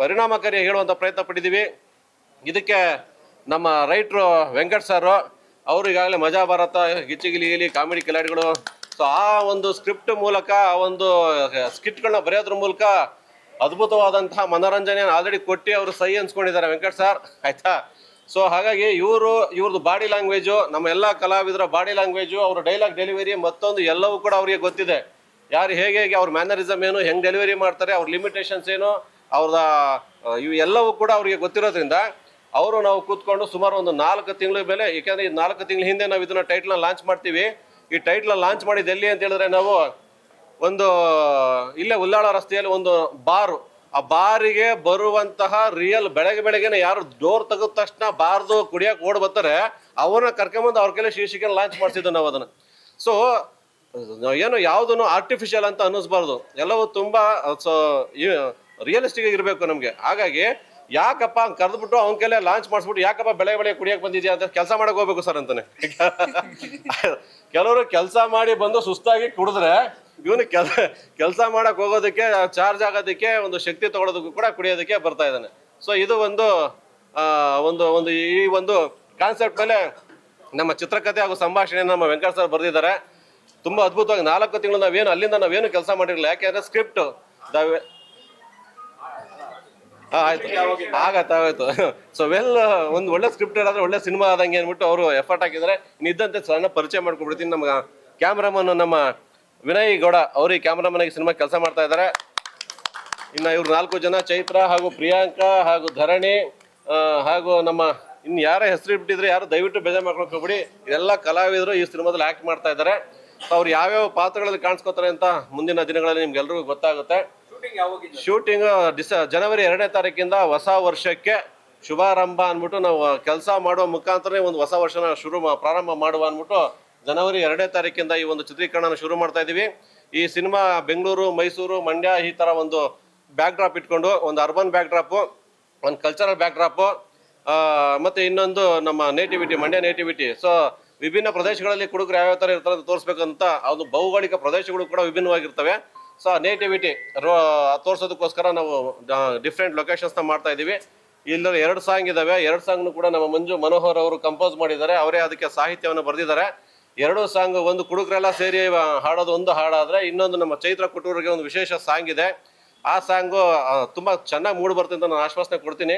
ಪರಿಣಾಮಕಾರಿ ಹೇಳುವಂತ ಪ್ರಯತ್ನ ಪಟ್ಟಿದ್ದೀವಿ. ಇದಕ್ಕೆ ನಮ್ಮ ರೈಟ್ರು ವೆಂಕಟ್ ಸರ್ ಅವರು ಈಗಾಗಲೇ ಮಜಾ ಭಾರತ ಗಿಲಿ ಕಾಮಿಡಿ ಕಿಲಾಡಿಗಳು. ಸೊ ಆ ಒಂದು ಸ್ಕ್ರಿಪ್ಟ್ ಮೂಲಕ, ಆ ಒಂದು ಸ್ಕಿಟ್ಗಳನ್ನ ಬರೆಯೋದ್ರ ಮೂಲಕ ಅದ್ಭುತವಾದಂತಹ ಮನೋರಂಜನೆ ಆಲ್ರೆಡಿ ಕೊಟ್ಟು ಅವರು ಸಹಿ ಅನ್ಸ್ಕೊಂಡಿದ್ದಾರೆ ವೆಂಕಟ್ ಸರ್ ಆಯ್ತಾ? ಸೊ ಹಾಗಾಗಿ ಇವರು ಇವ್ರದ್ದು ಬಾಡಿ ಲ್ಯಾಂಗ್ವೇಜು ನಮ್ಮ ಎಲ್ಲ ಕಲಾವಿದರ ಬಾಡಿ ಲ್ಯಾಂಗ್ವೇಜು ಅವ್ರ ಡೈಲಾಗ್ ಡೆಲಿವರಿ ಮತ್ತೊಂದು ಎಲ್ಲವೂ ಕೂಡ ಅವರಿಗೆ ಗೊತ್ತಿದೆ. ಯಾರು ಹೇಗೆ ಹೇಗೆ ಅವ್ರ ಮ್ಯಾನರಿಸಮ್ ಏನು, ಹೆಂಗೆ ಡೆಲಿವರಿ ಮಾಡ್ತಾರೆ, ಅವ್ರ ಲಿಮಿಟೇಷನ್ಸ್ ಏನು, ಅವ್ರದ ಇವು ಎಲ್ಲವೂ ಕೂಡ ಅವರಿಗೆ ಗೊತ್ತಿರೋದ್ರಿಂದ ಅವರು ನಾವು ಕೂತ್ಕೊಂಡು ಸುಮಾರು ಒಂದು ನಾಲ್ಕು ತಿಂಗಳ ಮೇಲೆ ಏಕೆಂದ್ರೆ ಈ ನಾಲ್ಕು ತಿಂಗಳ ಹಿಂದೆ ನಾವು ಇದನ್ನ ಟೈಟ್ಲ್ನ ಲಾಂಚ್ ಮಾಡ್ತೀವಿ. ಈ ಟೈಟ್ಲ್ ಲಾಂಚ್ ಮಾಡಿದ ಎಲ್ಲಿ ಅಂತ ಹೇಳಿದ್ರೆ ನಾವು ಒಂದು, ಇಲ್ಲೇ ಉಲ್ಲಾಳ ರಸ್ತೆಯಲ್ಲಿ ಒಂದು ಬಾರು. ಆ ಬಾರಿಗೆ ಬರುವಂತಹ ರಿಯಲ್ ಬೆಳಗ್ಗೆ ಬೆಳಗ್ಗೆನೆ ಯಾರು ಡೋರ್ ತೆಗೆದ ತಕ್ಷಣ ಬಾರ್ದು ಕುಡಿಯಕ್ಕೆ ಓಡ್ ಬರ್ತಾರೆ, ಅವ್ರನ್ನ ಕರ್ಕೊಂಬಂದು ಅವ್ರ ಕೈಲಿ ಶೀರ್ಷಿಕೆ ಲಾಂಚ್ ಮಾಡ್ತಿದ್ದೆ ನಾವು ಅದನ್ನ. ಸೊ ಏನು ಯಾವುದನ್ನು ಆರ್ಟಿಫಿಷಿಯಲ್ ಅಂತ ಅನ್ನಿಸ್ಬಾರ್ದು. ಎಲ್ಲವೂ ತುಂಬಾ ಸೊ ರಿಯಲಿಸ್ಟಿಕ್ ಇರಬೇಕು ನಮಗೆ. ಹಾಗಾಗಿ ಯಾಕಪ್ಪ ಕರೆದ್ಬಿಟ್ಟು ಅವನ ಕೈಲೇ ಲಾಂಚ್ ಮಾಡಿಸ್ಬಿಟ್ಟು ಯಾಕಪ್ಪ ಬೆಳೆ ಬೆಳೆ ಕುಡಿಯಕ್ಕೆ ಬಂದಿದ್ಯಾ ಅಂತ ಕೆಲಸ ಮಾಡಕ್ಕೆ ಹೋಗ್ಬೇಕು ಸರ್ ಅಂತಾನೆ. ಕೆಲವರು ಕೆಲಸ ಮಾಡಿ ಬಂದು ಸುಸ್ತಾಗಿ ಕುಡಿದ್ರೆ ಇವನು ಕೆಲ ಕೆಲಸ ಮಾಡಕ್ ಹೋಗೋದಕ್ಕೆ ಚಾರ್ಜ್ ಆಗೋದಕ್ಕೆ ಒಂದು ಶಕ್ತಿ ತಗೊಳೋದಕ್ಕೂ ಕೂಡ ಕುಡಿಯೋದಕ್ಕೆ ಬರ್ತಾ ಇದ್ದಾನೆ. ಸೊ ಇದು ಒಂದು ಒಂದು ಒಂದು ಈ ಒಂದು ಕಾನ್ಸೆಪ್ಟ್ ಮೇಲೆ ನಮ್ಮ ಚಿತ್ರಕಥೆ ಹಾಗೂ ಸಂಭಾಷಣೆ ನಮ್ಮ ವೆಂಕಟ ಸರ್ ಬರೆದಿದ್ದಾರೆ. ತುಂಬಾ ಅದ್ಭುತವಾಗಿ ನಾಲ್ಕು ತಿಂಗಳು ನಾವೇನು ಅಲ್ಲಿಂದ ನಾವೇನು ಕೆಲಸ ಮಾಡಿರಲಿಲ್ಲ. ಯಾಕೆಂದ್ರೆ ಸ್ಕ್ರಿಪ್ಟ್ ಹಾ, ಆಯ್ತು. ಆಗತ್ತೆ ಆಗೋಯ್ತು. ಸೊ ವೆಲ್ ಒಂದು ಒಳ್ಳೆ ಸ್ಕ್ರಿಪ್ಟ್ ಆದ್ರೆ ಒಳ್ಳೆ ಸಿನಿಮಾ ಆದಂಗೆ ಅಂದ್ಬಿಟ್ಟು ಅವರು ಎಫರ್ಟ್ ಹಾಕಿದ್ರೆ ನಿದ್ದಂತೆ ಸಣ್ಣ ಪರಿಚಯ ಮಾಡ್ಕೊಂಡ್ಬಿಡ್ತೀನಿ. ನಮ್ಗೆ ಕ್ಯಾಮ್ರಾಮನ್ ನಮ್ಮ ವಿನಯ್ ಗೌಡ ಅವರು ಈ ಕ್ಯಾಮ್ರಾಮನ್ ಆಗಿ ಸಿನಿಮಾ ಕೆಲಸ ಮಾಡ್ತಾ ಇದ್ದಾರೆ. ಇನ್ನು ಇವ್ರು ನಾಲ್ಕು ಜನ, ಚೈತ್ರ ಹಾಗೂ ಪ್ರಿಯಾಂಕಾ ಹಾಗೂ ಧರಣಿ ಹಾಗೂ ನಮ್ಮ ಇನ್ನು ಯಾರ ಹೆಸರು ಇಟ್ಬಿಟ್ಟಿದ್ರೆ ಯಾರು ದಯವಿಟ್ಟು ಬೇಜಾರು ಮಾಡ್ಕೊಳ್ಕೊಬಿಡಿ ಇದೆಲ್ಲ ಕಲಾವಿದರು ಈ ಸಿನಿಮಾದಲ್ಲಿ ಆಕ್ಟ್ ಮಾಡ್ತಾ ಇದ್ದಾರೆ. ಅವ್ರು ಯಾವ್ಯಾವ ಪಾತ್ರಗಳಲ್ಲಿ ಕಾಣಿಸ್ಕೋತಾರೆ ಅಂತ ಮುಂದಿನ ದಿನಗಳಲ್ಲಿ ನಿಮ್ಗೆಲ್ರಿಗೂ ಗೊತ್ತಾಗುತ್ತೆ. ಶೂಟಿಂಗ್ ಡಿಸ ಜನವರಿ ಎರಡನೇ ತಾರೀಕಿಂದ ಹೊಸ ವರ್ಷಕ್ಕೆ ಶುಭಾರಂಭ ಅಂದ್ಬಿಟ್ಟು ನಾವು ಕೆಲಸ ಮಾಡುವ ಮುಖಾಂತರ ಒಂದು ಹೊಸ ವರ್ಷನ ಶುರು ಪ್ರಾರಂಭ ಮಾಡುವ ಅಂದ್ಬಿಟ್ಟು ಜನವರಿ ಎರಡನೇ ತಾರೀಕಿಂದ ಈ ಒಂದು ಚಿತ್ರೀಕರಣ ಶುರು ಮಾಡ್ತಾ ಇದ್ದೀವಿ. ಈ ಸಿನಿಮಾ ಬೆಂಗಳೂರು, ಮೈಸೂರು, ಮಂಡ್ಯ ಈ ತರ ಒಂದು ಬ್ಯಾಕ್ ಡ್ರಾಪ್ ಇಟ್ಕೊಂಡು, ಒಂದು ಅರ್ಬನ್ ಬ್ಯಾಕ್ ಡ್ರಾಪು ಒಂದು ಕಲ್ಚರಲ್ ಬ್ಯಾಕ್ ಡ್ರಾಪು ಮತ್ತೆ ಇನ್ನೊಂದು ನಮ್ಮ ನೇಟಿವಿಟಿ ಮಂಡ್ಯ ನೇಟಿವಿಟಿ ಸೊ ವಿಭಿನ್ನ ಪ್ರದೇಶಗಳಲ್ಲಿ ಕುಡುಗರು ಯಾವ್ಯಾವ ಥರ ಇರ್ತಾರೆ ಅಂತ ತೋರಿಸ್ಬೇಕಂತ ಅದು ಭೌಗೋಳಿಕ ಪ್ರದೇಶಗಳು ಕೂಡ ವಿಭಿನ್ನವಾಗಿರ್ತವೆ. ಸೊ ನೇಟಿವಿಟಿ ತೋರಿಸೋದಕ್ಕೋಸ್ಕರ ನಾವು ಡಿಫ್ರೆಂಟ್ ಲೊಕೇಶನ್ಸ್ನ ಮಾಡ್ತಾ ಇದ್ದೀವಿ. ಇಲ್ಲಿ ಎರಡು ಸಾಂಗ್ ಇದಾವೆ. ಎರಡು ಸಾಂಗ್ನು ಕೂಡ ನಮ್ಮ ಮಂಜು ಮನೋಹರ್ ಅವರು ಕಂಪೋಸ್ ಮಾಡಿದ್ದಾರೆ. ಅವರೇ ಅದಕ್ಕೆ ಸಾಹಿತ್ಯವನ್ನು ಬರೆದಿದ್ದಾರೆ. ಎರಡು ಸಾಂಗ್ ಒಂದು ಕುಡುಕರೆಲ್ಲ ಸೇರಿ ಹಾಡೋದು ಒಂದು ಹಾಡಾದರೆ ಇನ್ನೊಂದು ನಮ್ಮ ಚೈತ್ರ ಕುಟೂರಿಗೆ ಒಂದು ವಿಶೇಷ ಸಾಂಗ್ ಇದೆ. ಆ ಸಾಂಗು ತುಂಬ ಚೆನ್ನಾಗಿ ಮೂಡ್ ಬರುತ್ತೆ ಅಂತ ನಾನು ಆಶ್ವಾಸನೆ ಕೊಡ್ತೀನಿ.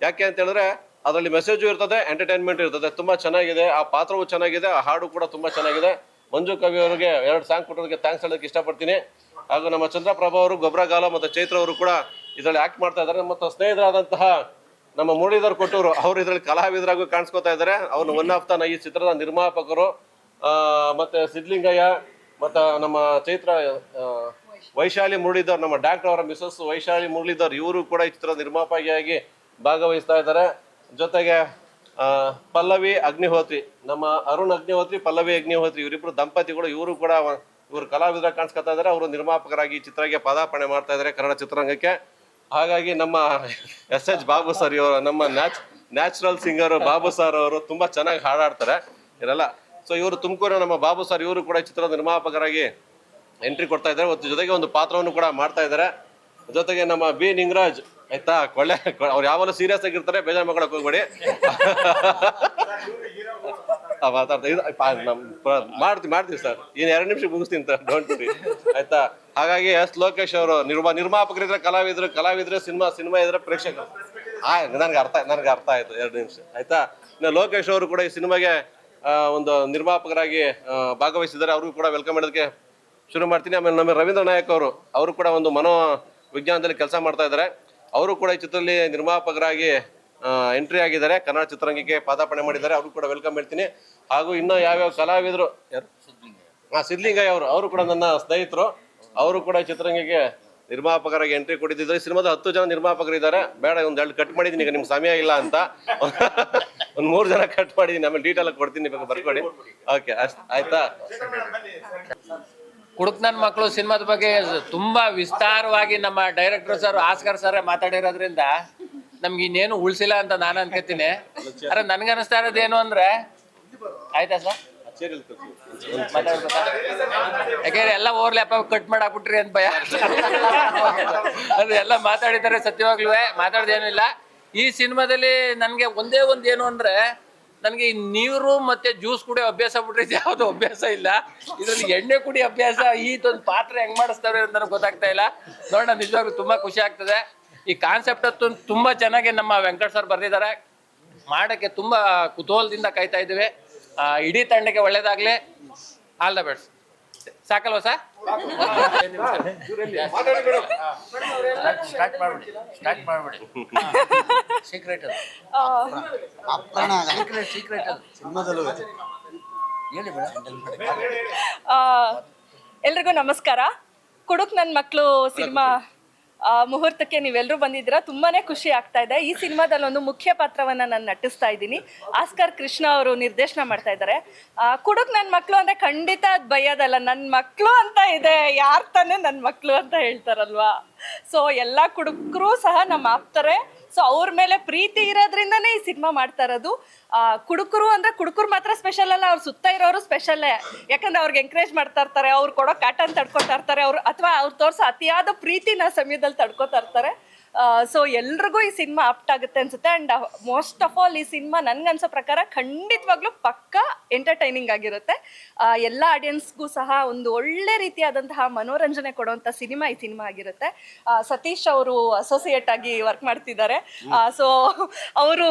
ಯಾಕೆ ಅಂತ ಹೇಳಿದ್ರೆ ಅದರಲ್ಲಿ ಮೆಸೇಜು ಇರ್ತದೆ ಎಂಟರ್ಟೈನ್ಮೆಂಟ್ ಇರ್ತದೆ. ತುಂಬ ಚೆನ್ನಾಗಿದೆ. ಆ ಪಾತ್ರವು ಚೆನ್ನಾಗಿದೆ. ಆ ಹಾಡು ಕೂಡ ತುಂಬ ಚೆನ್ನಾಗಿದೆ. ಮಂಜು ಕವಿ ಅವರಿಗೆ ಎರಡು ಸಾಂಗ್ ಕೊಟ್ಟೋರಿಗೆ ಥ್ಯಾಂಕ್ಸ್ ಹೇಳೋದಕ್ಕೆ ಇಷ್ಟಪಡ್ತೀನಿ. ಹಾಗೂ ನಮ್ಮ ಚಂದ್ರಪ್ರಭ ಅವರು ಗೊಬ್ಬರಗಾಲ ಮತ್ತು ಚೈತ್ರ ಅವರು ಕೂಡ ಇದರಲ್ಲಿ ಆಕ್ಟ್ ಮಾಡ್ತಾ ಇದ್ದಾರೆ. ಮತ್ತು ಸ್ನೇಹಿತರಾದಂತಹ ನಮ್ಮ ಮುರಳೀಧರ್ ಕೊಟ್ಟೂರು ಅವರು ಇದರಲ್ಲಿ ಕಲಾವಿದರಾಗೂ ಕಾಣಿಸ್ಕೊತಾ ಇದ್ದಾರೆ. ಅವ್ರು ಒನ್ ಆಫ್ ದ ಈ ಚಿತ್ರದ ನಿರ್ಮಾಪಕರು ಮತ್ತೆ ಸಿದ್ಲಿಂಗಯ್ಯ ಮತ್ತು ನಮ್ಮ ಚೈತ್ರ ವೈಶಾಲಿ ಮುರಳೀಧರ್, ನಮ್ಮ ಡಾಕ್ಟರ್ ಅವರ ಮಿಸಸ್ ವೈಶಾಲಿ ಮುರಳೀಧರ್, ಇವರು ಕೂಡ ಈ ಚಿತ್ರದ ನಿರ್ಮಾಪಕಿಯಾಗಿ ಭಾಗವಹಿಸ್ತಾ ಇದ್ದಾರೆ. ಜೊತೆಗೆ ಪಲ್ಲವಿ ಅಗ್ನಿಹೋತ್ರಿ, ನಮ್ಮ ಅರುಣ್ ಅಗ್ನಿಹೋತ್ರಿ, ಪಲ್ಲವಿ ಅಗ್ನಿಹೋತ್ರಿ ಇವರಿಬ್ಬರು ದಂಪತಿಗಳು, ಇವರು ಕೂಡ ಇವರು ಕಲಾವಿದರಾಗಿ ಕಾಣಿಸ್ಕೊತಾ ಇದ್ದಾರೆ ಅವರು ನಿರ್ಮಾಪಕರಾಗಿ ಚಿತ್ರಕ್ಕೆ ಪದಾರ್ಪಣೆ ಮಾಡ್ತಾ ಇದ್ದಾರೆ ಕನ್ನಡ ಚಿತ್ರರಂಗಕ್ಕೆ. ಹಾಗಾಗಿ ನಮ್ಮ ಎಸ್ ಎಚ್ ಬಾಬು ಸರ್ ಇವರು ನಮ್ಮ ನ್ಯಾಚ್ ನ್ಯಾಚುರಲ್ ಸಿಂಗರ್ ಬಾಬು ಸರ್ ಅವರು ತುಂಬ ಚೆನ್ನಾಗಿ ಹಾಡಾಡ್ತಾರೆ ಇರಲ್ಲ ಸೊ ಇವರು ತುಮಕೂರಿನ ನಮ್ಮ ಬಾಬು ಸರ್ ಇವರು ಕೂಡ ಚಿತ್ರದ ನಿರ್ಮಾಪಕರಾಗಿ ಎಂಟ್ರಿ ಕೊಡ್ತಾ ಇದ್ದಾರೆ ಮತ್ತು ಜೊತೆಗೆ ಒಂದು ಪಾತ್ರವನ್ನು ಕೂಡ ಮಾಡ್ತಾ ಇದ್ದಾರೆ ಜೊತೆಗೆ ನಮ್ಮ ಬಿ ನಿಂಗರಾಜ್ ಆಯ್ತಾ? ಕೊಳ್ಳೆ ಅವ್ರು ಯಾವಾಗಲೂ ಸೀರಿಯಸ್ ಆಗಿರ್ತಾರೆ ಬೇಜಾರು ಮಾಡ್ಕೊಳಕ್ ಹೋಗ್ಬೇಡಿ. ಮಾತಾಡ್ತಾ ಇದು ಮಾಡ್ತೀವಿ ಮಾಡ್ತೀವಿ ಸರ್. ಇನ್ನು ಎರಡು ನಿಮಿಷ ಮುಗಿಸ್ತೀನಿ ಸರ್ ಡೋಂಟ್ ಆಯ್ತಾ? ಹಾಗಾಗಿ ಎಸ್ ಲೋಕೇಶ್ ಅವರು, ನಿರ್ಮಾ ನಿರ್ಮಾಪಕರಿದ್ರೆ ಕಲಾವಿದ್ರು, ಕಲಾವಿದ್ರೆ ಸಿನಿಮಾ ಸಿನಿಮಾ ಇದ್ರೆ ಪ್ರೇಕ್ಷಕರು. ಆ, ನನ್ಗೆ ಅರ್ಥ ನನ್ಗೆ ಅರ್ಥ ಆಯ್ತು ಎರಡು ನಿಮಿಷ. ಆಯ್ತಾ? ಇನ್ನು ಲೋಕೇಶ್ ಅವರು ಕೂಡ ಈ ಸಿನಿಮಾಗೆ ಒಂದು ನಿರ್ಮಾಪಕರಾಗಿ ಭಾಗವಹಿಸಿದ್ದಾರೆ. ಅವ್ರಿಗೂ ಕೂಡ ವೆಲ್ಕಮ್ ಮಾಡೋದಕ್ಕೆ ಶುರು ಮಾಡ್ತೀನಿ. ಆಮೇಲೆ ನಮ್ಮ ರವೀಂದ್ರ ನಾಯಕ್ ಅವರು ಅವರು ಕೂಡ ಒಂದು ಮನೋ ವಿಜ್ಞಾನದಲ್ಲಿ ಕೆಲಸ ಮಾಡ್ತಾ ಇದ್ದಾರೆ. ಅವರು ಕೂಡ ಈ ಚಿತ್ರದಲ್ಲಿ ನಿರ್ಮಾಪಕರಾಗಿ ಎಂಟ್ರಿ ಆಗಿದ್ದಾರೆ. ಕನ್ನಡ ಚಿತ್ರರಂಗಕ್ಕೆ ಪಾದಾರ್ಪಣೆ ಮಾಡಿದ್ದಾರೆ. ಅವರು ಕೂಡ ವೆಲ್ಕಮ್ ಹೇಳ್ತೀನಿ. ಹಾಗೂ ಇನ್ನೂ ಯಾವ್ಯಾವ ಕಲಾವಿದರು? ಯಾರು? ಹಾ ಸಿದ್ಲಿಂಗಯ್ಯ ಅವರು. ಅವರು ಕೂಡ ನನ್ನ ಸ್ನೇಹಿತರು. ಅವರು ಕೂಡ ಚಿತ್ರರಂಗಕ್ಕೆ ನಿರ್ಮಾಪಕರಾಗಿ ಎಂಟ್ರಿ ಕೊಟ್ಟಿದ್ದಾರೆ. ಸಿನಿಮಾದ ಹತ್ತು ಜನ ನಿರ್ಮಾಪಕರಿದ್ದಾರೆ. ಬೇಡ ಒಂದ್ ಎರಡು ಕಟ್ ಮಾಡಿದ್ದೀನಿ ಈಗ ನಿಮ್ಗೆ ಸಮಯ ಇಲ್ಲ ಅಂತ. ಒಂದ್ ಮೂರು ಜನ ಕಟ್ ಮಾಡಿದ್ದೀನಿ ಆಮೇಲೆ ಡೀಟೇಲ್ ಕೊಡ್ತೀನಿ ಬೇಕು ಬರ್ಕೊಡಿ ಓಕೆ ಅಷ್ಟ್ ಆಯ್ತಾ? ಕುಡುಕ್ ನನ್ನ ಮಕ್ಕಳು ಸಿನಿಮಾದ ಬಗ್ಗೆ ತುಂಬಾ ವಿಸ್ತಾರವಾಗಿ ನಮ್ಮ ಡೈರೆಕ್ಟರ್ ಸರ್ ಆಸ್ಕರ್ ಸರ್ ಮಾತಾಡಿರೋದ್ರಿಂದ ನಮ್ಗೆ ಇನ್ನೇನು ಉಳಿಸಿಲ್ಲ ಅಂತ ನಾನು ಅನ್ಕೋತೀನಿ. ಅರೆ, ನನ್ಗೆ ಅನಿಸ್ತಾ ಇರೋದೇನು ಅಂದ್ರೆ, ಆಯ್ತಾ ಸರ್? ಯಾಕೆಂದ್ರೆ ಎಲ್ಲ ಓವರ್ಲ್ಯಾಪ್ ಕಟ್ ಮಾಡಾಕ್ಬಿಟ್ರಿ ಅಂತ ಭಯ. ಅದು ಎಲ್ಲ ಮಾತಾಡಿದ್ದಾರೆ ಸತ್ಯವಾಗ್ಲೂ ಮಾತಾಡ್ದೇನಿಲ್ಲ ಈ ಸಿನಿಮಾದಲ್ಲಿ ನನಗೆ ಒಂದೇ ಒಂದು ಏನು ಅಂದ್ರೆ, ನನಗೆ ನೀರು ಮತ್ತೆ ಜ್ಯೂಸ್ ಕುಡಿ ಅಭ್ಯಾಸ ಬಿಟ್ರಿ ಯಾವುದು ಅಭ್ಯಾಸ ಇಲ್ಲ. ಇದ್ರಲ್ಲಿ ಎಣ್ಣೆ ಕುಡಿ ಅಭ್ಯಾಸ, ಈ ಈದೊಂದು ಪಾತ್ರ ಹೆಂಗ್ ಮಾಡಿಸ್ತಾರೆ ಅಂತ ನನಗೆ ಗೊತ್ತಾಗ್ತಾ ಇಲ್ಲ. ನೋಡೋಣ, ನಿಜವಾಗ್ಲೂ ತುಂಬಾ ಖುಷಿ ಆಗ್ತದೆ. ಈ ಕಾನ್ಸೆಪ್ಟ್ ಅಂತೂ ತುಂಬಾ ಚೆನ್ನಾಗಿ ನಮ್ಮ ವೆಂಕಟ ಸರ್ ಬರೆದಿದ್ದಾರೆ. ಮಾಡಕ್ಕೆ ತುಂಬಾ ಕುತೂಹಲದಿಂದ ಕಾಯ್ತಾ ಇದ್ದೀವಿ. ಇಡೀ ತಂಡಕ್ಕೆ ಒಳ್ಳೇದಾಗ್ಲಿ. ಆಲ್ ದ ಬೆಸ್ಟ್ ಸಾಕಲ್ವಾ ಸರ್? ಸೀಕ್ರೆಟ್ ಸೀಕ್ರೆಟ್ ಎಲ್ರಿಗೂ ನಮಸ್ಕಾರ. ಕುಡುಕ್ ನನ್ನ ಮಕ್ಕಳು ಸಿನಿಮಾ ಮುಹೂರ್ತಕ್ಕೆ ನೀವೆಲ್ಲರೂ ಬಂದಿದ್ದೀರಾ? ತುಂಬಾನೇ ಖುಷಿ ಆಗ್ತಾ ಇದೆ. ಈ ಸಿನಿಮಾದಲ್ಲಿ ಒಂದು ಮುಖ್ಯ ಪಾತ್ರವನ್ನ ನಾನು ನಟಿಸ್ತಾ ಇದ್ದೀನಿ. ಆಸ್ಕರ್ ಕೃಷ್ಣ ಅವರು ನಿರ್ದೇಶನ ಮಾಡ್ತಾ ಇದ್ದಾರೆ. ಕುಡುಕ್ ನನ್ನ ಮಕ್ಕಳು ಅಂದ್ರೆ ಖಂಡಿತ ಅದು ಭಯದಲ್ಲ ನನ್ನ ಮಕ್ಕಳು ಅಂತ ಇದೆ. ಯಾರ್ ತಾನೇ ನನ್ನ ಮಕ್ಕಳು ಅಂತ ಹೇಳ್ತಾರಲ್ವಾ? ಸೊ ಎಲ್ಲ ಕುಡುಕರು ಸಹ ನಮ್ಮ ಆಪ್ತಾರೆ ಸೊ ಅವ್ರ ಮೇಲೆ ಪ್ರೀತಿ ಇರೋದ್ರಿಂದನೇ ಈ ಸಿನಿಮಾ ಮಾಡ್ತಾ ಇರೋದು. ಕುಡುಕರು ಅಂದ್ರೆ ಕುಡುಕರು ಮಾತ್ರ ಸ್ಪೆಷಲ್ ಅಲ್ಲ, ಅವ್ರ ಸುತ್ತ ಇರೋರು ಸ್ಪೆಷಲ್ಲೇ ಯಾಕಂದ್ರೆ ಅವ್ರಿಗೆ ಎಂಕರೇಜ್ ಮಾಡ್ತಾ ಇರ್ತಾರೆ, ಅವ್ರು ಕೊಡೋ ಕಾಟನ್ ತಡ್ಕೊತಾ ಇರ್ತಾರೆ, ಅವ್ರು ಅಥವಾ ಅವ್ರು ತೋರ್ಸೋ ಅತಿಯಾದ ಪ್ರೀತಿನ ಸಮಯದಲ್ಲಿ ತಡ್ಕೊತಾ ಇರ್ತಾರೆ. ಸೊ ಎಲ್ರಿಗೂ ಈ ಸಿನಿಮಾ ಆಪ್ಟ್ ಆಗುತ್ತೆ ಅನ್ಸುತ್ತೆ. ಅಂಡ್ ಮೋಸ್ಟ್ ಆಫ್ ಆಲ್ ಈ ಸಿನಿಮಾ ನನ್ಗನ್ಸೋ ಪ್ರಕಾರ ಖಂಡಿತವಾಗ್ಲೂ ಪಕ್ಕಾ ಎಂಟರ್ಟೈನಿಂಗ್ ಆಗಿರುತ್ತೆ. ಎಲ್ಲ ಆಡಿಯನ್ಸ್ಗೂ ಸಹ ಒಂದು ಒಳ್ಳೆ ರೀತಿಯಾದಂತಹ ಮನೋರಂಜನೆ ಕೊಡುವಂಥ ಸಿನಿಮಾ ಈ ಸಿನಿಮಾ ಆಗಿರುತ್ತೆ. ಸತೀಶ್ ಅವರು ಅಸೋಸಿಯೇಟ್ ಆಗಿ ವರ್ಕ್ ಮಾಡ್ತಿದ್ದಾರೆ. ಸೊ ಅವರು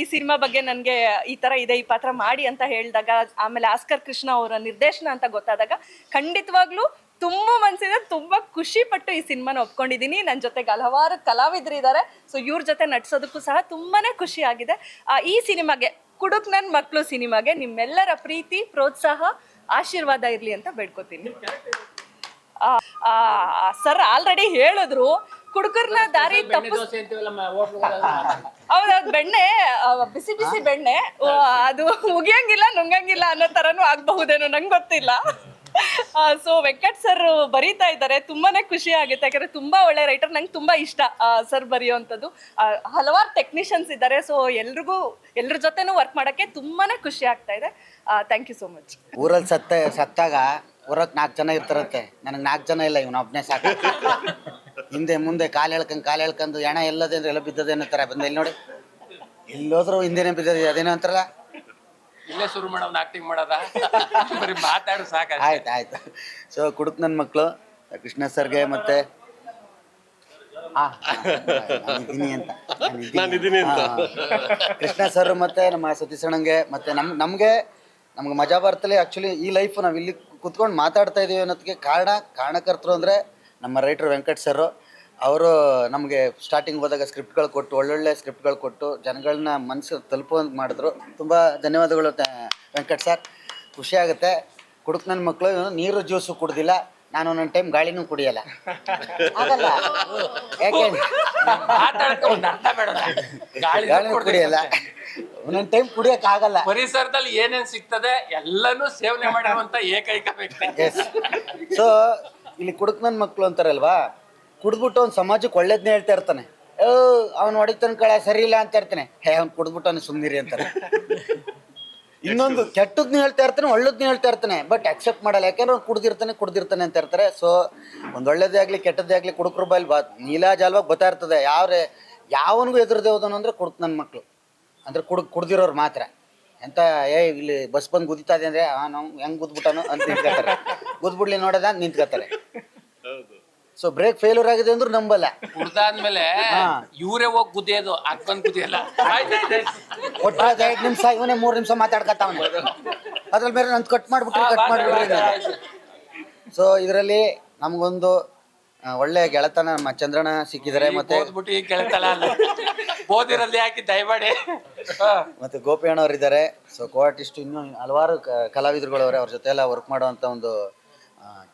ಈ ಸಿನಿಮಾ ಬಗ್ಗೆ ನನಗೆ ಈ ಥರ ಇದೆ ಈ ಪಾತ್ರ ಮಾಡಿ ಅಂತ ಹೇಳಿದಾಗ ಆಮೇಲೆ ಆಸ್ಕರ್ ಕೃಷ್ಣ ಅವರ ನಿರ್ದೇಶನ ಅಂತ ಗೊತ್ತಾದಾಗ ಖಂಡಿತವಾಗ್ಲೂ ತುಂಬ ಮನಸ್ಸಿಂದ ತುಂಬ ಖುಷಿ ಪಟ್ಟು ಈ ಸಿನಿಮಾನ ಒಪ್ಕೊಂಡಿದ್ದೀನಿ. ನನ್ನ ಜೊತೆಗೆ ಹಲವಾರು ಕಲಾವಿದ್ರು ಇದ್ದಾರೆ ಸೊ ಇವ್ರ ಜೊತೆ ನಟಿಸೋದಕ್ಕೂ ಸಹ ತುಂಬಾನೇ ಖುಷಿ ಆಗಿದೆ ಈ ಸಿನಿಮಾಗೆ ಕುಡುಕ್ ನನ್ನ ಮಕ್ಕಳು ಸಿನಿಮಾಗೆ ನಿಮ್ಮೆಲ್ಲರ ಪ್ರೀತಿ ಪ್ರೋತ್ಸಾಹ ಆಶೀರ್ವಾದ ಇರಲಿ ಅಂತ ಬೇಡ್ಕೋತೀನಿ. ಸರ್ ಆಲ್ರೆಡಿ ಹೇಳಿದ್ರು ಕುಡುಕರ್ನ ದಾರಿ ತಪ್ಪಿಸ್ ಹೌದೌದು ಬೆಣ್ಣೆ ಬಿಸಿ ಬಿಸಿ ಬೆಣ್ಣೆ. ಅದು ಮುಗಿಯಂಗಿಲ್ಲ ನುಂಗಂಗಿಲ್ಲ ಅನ್ನೋ ತರನು ಆಗ್ಬಹುದೇನೋ ನಂಗೆ ಗೊತ್ತಿಲ್ಲ. ಸೊ ವೆಂಕಟ್ ಸರ್ ಬರೀತಾ ಇದ್ದಾರೆ. ತುಂಬಾನೇ ಖುಷಿ ಆಗುತ್ತೆ. ಯಾಕಂದ್ರೆ ತುಂಬಾ ಒಳ್ಳೆ ರೈಟರ್ ನಂಗೆ ತುಂಬಾ ಇಷ್ಟ ಸರ್ ಬರೆಯುವಂಥದ್ದು. ಹಲವಾರು ಟೆಕ್ನಿಷಿಯನ್ಸ್ ಇದ್ದಾರೆ. ಸೊ ಎಲ್ರಿಗೂ, ಎಲ್ರ ಜೊತೆನೂ ವರ್ಕ್ ಮಾಡಕ್ಕೆ ತುಂಬಾನೇ ಖುಷಿ ಆಗ್ತಾ ಇದೆ. ಥ್ಯಾಂಕ್ ಯು ಸೋ ಮಚ್ ಊರಲ್ಲಿ ಸತ್ತ, ಸತ್ತಾಗ ಊರಕ್ಕೆ ನಾಲ್ಕು ಜನ ಇರ್ತಾರಂತೆ. ನನಗೆ ನಾಲ್ಕು ಜನ ಇಲ್ಲ, ಇವನು ಒಬ್ಬನೇ ಸಾಕು. ಹಿಂದೆ, ಮುಂದೆ ಕಾಲು ಎಳ್ಕೊಂಡು ಕಾಲು ಎಳ್ಕೊಂಡು ಎಣ ಎಲ್ಲದೇ ಅಂದ್ರೆ ಎಲ್ಲ ಬಿದ್ದದೇನೋ ತರ ಬಂದ. ಇಲ್ಲಿ ನೋಡಿ. ಎಲ್ಲೋದ್ರೂ ಹಿಂದೆನೇ ಬಿದ್ದದೆ. ಅದೇನೋ ಅಂತಾರಲ್ಲ? ಇಲ್ಲೇ ಶುರು ಮಾಡೋನ್ ಆಕ್ಟಿಂಗ್ ಮಾಡೋದ? ಬರೀ ಮಾತಾಡು ಸಾಕ ಆಯ್ತು ಆಯ್ತು. ಸೊ ಕುಡುಕ್ ನನ್ನ ಮಕ್ಕಳು ಕೃಷ್ಣ ಸರ್ಗೆ ಮತ್ತೆ ಆ, ನಾನಿದ್ದೀನಿ ಅಂತ. ನಾನಿದ್ದೀನಿ ಅಂತ. ಆ, ಕೃಷ್ಣ ಸರ್ ಮತ್ತೆ ನಮ್ಮ ಸತೀಶ್ ಅಣ್ಣಂಗೆ ಮತ್ತೆ ನಮ್ ನಮ್ಗೆ ನಮ್ಗೆ ಮಜಾ ಬರ್ತಲೆ ಆಕ್ಚುಲಿ ಈ ಲೈಫ್ ನಾವ್ ಇಲ್ಲಿ ಕುತ್ಕೊಂಡು ಮಾತಾಡ್ತಾ ಇದೀವಿ ಅನ್ನೋದಕ್ಕೆ ಕಾರಣ ಕಾರಣಕರ್ತರು ಅಂದ್ರೆ ನಮ್ಮ ರೈಟರ್ ವೆಂಕಟ್ ಸರ್ ಅವರು ನಮಗೆ ಸ್ಟಾರ್ಟಿಂಗ್ ಹೋದಾಗ ಸ್ಕ್ರಿಪ್ಟ್ಗಳು ಕೊಟ್ಟು ಒಳ್ಳೊಳ್ಳೆ ಸ್ಕ್ರಿಪ್ಟ್ಗಳು ಕೊಟ್ಟು ಜನಗಳನ್ನ ಮನಸ್ಸು ತಲುಪುವಂಗೆ ಮಾಡಿದ್ರು. ತುಂಬ ಧನ್ಯವಾದಗಳು ವೆಂಕಟ್ ಸರ್ ಖುಷಿ ಆಗುತ್ತೆ. ಕುಡುಕ್ ನನ್ನ ಮಕ್ಕಳು ನೀರು ಜ್ಯೂಸು ಕುಡ್ದಿಲ್ಲ. ನಾನು ಒಂದೊಂದು ಟೈಮ್ ಗಾಳಿನೂ ಕುಡಿಯಲ್ಲ. ಆಗಲ್ಲ. ಯಾಕೆ? ಗಾಳಿ ಕುಡಿಯಲ್ಲ. ಒಂದೊಂದು ಟೈಮ್ ಕುಡಿಯಕ್ಕೆ ಆಗಲ್ಲ. ಪರಿಸರದಲ್ಲಿ ಏನೇನ್ ಸಿಗ್ತದೆ ಎಲ್ಲನೂ ಸೇವನೆ ಮಾಡುವಂತ ಏಕೈಕ ವ್ಯಕ್ತಿ. ಸೊ ಇಲ್ಲಿ ಕುಡುಕ್ ನನ್ನ ಮಕ್ಕಳು ಅಂತಾರಲ್ವಾ? ಕುಡ್ದ್ಬಿಟ್ಟು ಅವ್ನು ಸಮಾಜಕ್ಕೆ ಒಳ್ಳೇದನ್ನೇ ಹೇಳ್ತಾ ಇರ್ತಾನೆ. ಏ ಅವ್ನು ಹೊಡಿತಾನ ಕಳೆ ಸರಿ ಇಲ್ಲ ಅಂತ ಇರ್ತಾನೆ ಹೇ ಅವ್ನು ಕುಡಿದ್ಬಿಟ್ಟು ಅವ್ನು ಸುಮ್ಮನಿರಿ ಅಂತಾರೆ. ಇನ್ನೊಂದು ಕೆಟ್ಟದ್ನ ಹೇಳ್ತಾ ಇರ್ತಾನೆ ಒಳ್ಳೇದ್ನ ಹೇಳ್ತಾ ಇರ್ತಾನೆ. ಬಟ್ ಅಕ್ಸೆಪ್ಟ್ ಮಾಡಲ್ಲ. ಯಾಕಂದ್ರೆ ಅವ್ನು ಕುಡ್ದಿರ್ತಾನೆ ಕುಡ್ದಿರ್ತಾನೆ ಅಂತ ಇರ್ತಾರೆ. ಸೊ ಒಂದು ಒಳ್ಳೇದೇ ಆಗಲಿ ಕೆಟ್ಟದ್ದೇ ಆಗಲಿ ಕುಡುಕ್ರ ಬಾಯಲ್ಲಿ ಬಾ. ನೀಲಾಜಾಲವಾಗಿ ಗೊತ್ತಾ ಇರ್ತದೆ. ಯಾವ್ರೆ ಯಾವನಿಗೂ ಎದುರದೆ ಹೋದನು ಅಂದ್ರೆ ಕುಡ್ ನನ್ನ ಮಕ್ಕಳು ಅಂದ್ರೆ ಕುಡ್ ಕುಡ್ದಿರೋರು ಮಾತ್ರ. ಎಂತ ಏ ಇಲ್ಲಿ ಬಸ್ ಬಂದು ಗುದಿತಾ ಇದೆ ಅಂದ್ರೆ ಆ ನಾವು ಹೆಂಗ್ ಗುದ್ಬಿಟ್ಟಾನು ಅಂತ ನಿಂತ್ಕೊತಾರೆ ಗುದ್ಬಿಡ್ಲಿ ನೋಡೋದ ನಿಂತ್ಕೊತಾರೆ ಸೊ ಬ್ರೇಕ್ ಫೇಲ್ಯೂರ್ ಆಗಿದೆ ಅಂದ್ರೂ ನಂಬಲ್ಲ. ಕುಡ್ದಾದ್ಮೇಲೆ ಹಾ. ಇವರೇ ಹೋಗಿ ಗುದ್ದಿಯೋದು ಅಕ್ಕನ್ ಗುದ್ದಿಯಲ್ಲ ಒಟ್ಟು ಐದು ನಿಮಿಷ ಇವನೇ ಮೂರು ನಿಮಿಷ ಮಾತಾಡ್ಕತ್ತಾವನೆ ಅದ್ರಲ್ಲಿ ಬೇರೆ ನಂದು ಕಟ್ ಮಾಡ್ಬಿಟ್ರಿ ಕಟ್ ಮಾಡ್ಬಿಟ್ರಿ ಸೊ ಇದರಲ್ಲಿ ನಮಗೊಂದು ಒಳ್ಳೆ ಗೆಳತನ ನಮ್ಮ ಚಂದ್ರನ ಸಿಕ್ಕಿದ್ದಾರೆ ಮತ್ತೆ ಓದ್ಬಿಟ್ಟು ಈಗ ಕೇಳ್ತಲ್ಲ ಅಲ್ಲ. ಓದಿರಲ್ಲಿ ಹಾಕಿ ದಯಮಾಡಿ. ಹಾ. ಮತ್ತೆ ಗೋಪಿ ಅಣ್ಣವ್ರು ಇದ್ದಾರೆ ಸೊ ಕೋ ಆರ್ಟಿಸ್ಟ್ ಇನ್ನೂ ಹಲವಾರು ಕ- ಕಲಾವಿದರುಗಳವ್ರೆ ಅವ್ರ ಜೊತೆ ಎಲ್ಲ ವರ್ಕ್ ಮಾಡುವಂಥ ಒಂದು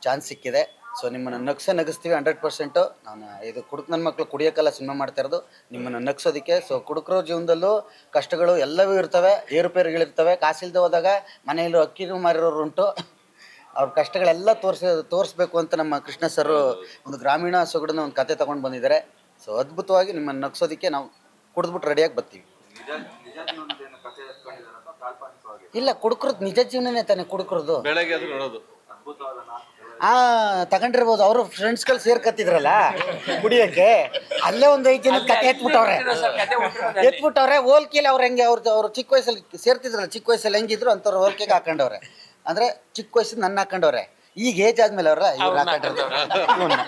ಚಾನ್ಸ್ ಸಿಕ್ಕಿದೆ. ಸೊ ನಿಮ್ಮನ್ನು ನಗ್ಸೇ ನಗಿಸ್ತೀವಿ ಹಂಡ್ರೆಡ್ ಪರ್ಸೆಂಟು ನಾನು, ಇದು ಕುಡುಕ್ ನನ್ನ ಮಕ್ಕಳು ಕುಡಿಯೋಕ್ಕೆಲ್ಲ ಸಿನಿಮಾ ಮಾಡ್ತಾ ಇರೋದು. ನಿಮ್ಮನ್ನು ನಗ್ಸೋದಕ್ಕೆ ಸೊ ಕುಡುಕ್ರ ಜೀವನದಲ್ಲೂ ಕಷ್ಟಗಳು ಎಲ್ಲವೂ ಇರ್ತವೆ, ಏರುಪೇರುಗಳಿರ್ತವೆ. ಕಾಸಿಲ್ದೆ ಹೋದಾಗ ಮನೆಯಲ್ಲೂ ಅಕ್ಕಿನೂ ಮಾರಿರೋರು ಉಂಟು. ಅವ್ರ ಕಷ್ಟಗಳೆಲ್ಲ ತೋರಿಸ, ತೋರಿಸ್ಬೇಕು ಅಂತ ನಮ್ಮ ಕೃಷ್ಣ ಸರ್ ಒಂದು ಗ್ರಾಮೀಣ ಸೊಗಡನ್ನ ಒಂದು ಕತೆ ತಗೊಂಡು ಬಂದಿದ್ದಾರೆ. ಸೊ ಅದ್ಭುತವಾಗಿ ನಿಮ್ಮನ್ನು ನಗ್ಸೋದಕ್ಕೆ ನಾವು ಕುಡಿದ್ಬಿಟ್ಟು ರೆಡಿಯಾಗಿ ಬರ್ತೀವಿ. ಇಲ್ಲ ಕುಡುಕ್ರದ್ದು ನಿಜ ಜೀವನನೇ ತಾನೆ ಕುಡುಕ್ರದ್ದು. ಬೆಳಗ್ಗೆ ಅದು ನೋಡೋದು. ಆ ತಗೊಂಡಿರ್ಬೋದು. ಅವರು ಫ್ರೆಂಡ್ಸ್ಗಳು ಸೇರ್ಕತ್ತಿದ್ರಲ್ಲ ಕುಡಿಯಕ್ಕೆ ಅಲ್ಲೇ ಒಂದು ಐದು ಜನ ಕತೆ ಎತ್ಬಿಟ್ಟವ್ರೆ. ಎತ್ಬಿಟ್ಟವ್ರೆ ಹೋಲ್ಕೆಲಿ ಅವ್ರು ಹೆಂಗೆ ಅವ್ರದ್ದು ಅವ್ರು ಚಿಕ್ಕ ವಯಸ್ಸಲ್ಲಿ ಸೇರ್ತಿದ್ರಲ್ಲ ಚಿಕ್ಕ ವಯಸ್ಸಲ್ಲಿ ಹೆಂಗಿದ್ರು ಅಂಥವ್ರು ಹೋಲ್ಕೆಗೆ ಹಾಕೊಂಡವ್ರೆ. ಅಂದ್ರೆ ಚಿಕ್ಕ ವಯಸ್ಸು ನನ್ನ ಹಾಕೊಂಡವ್ರೆ. ಈಗ ಏಜ್ ಆದ್ಮೇಲೆ ಅವ್ರ ಇವ್ರು ಹಾಕೊಂಡಿರ್ತಾರೆ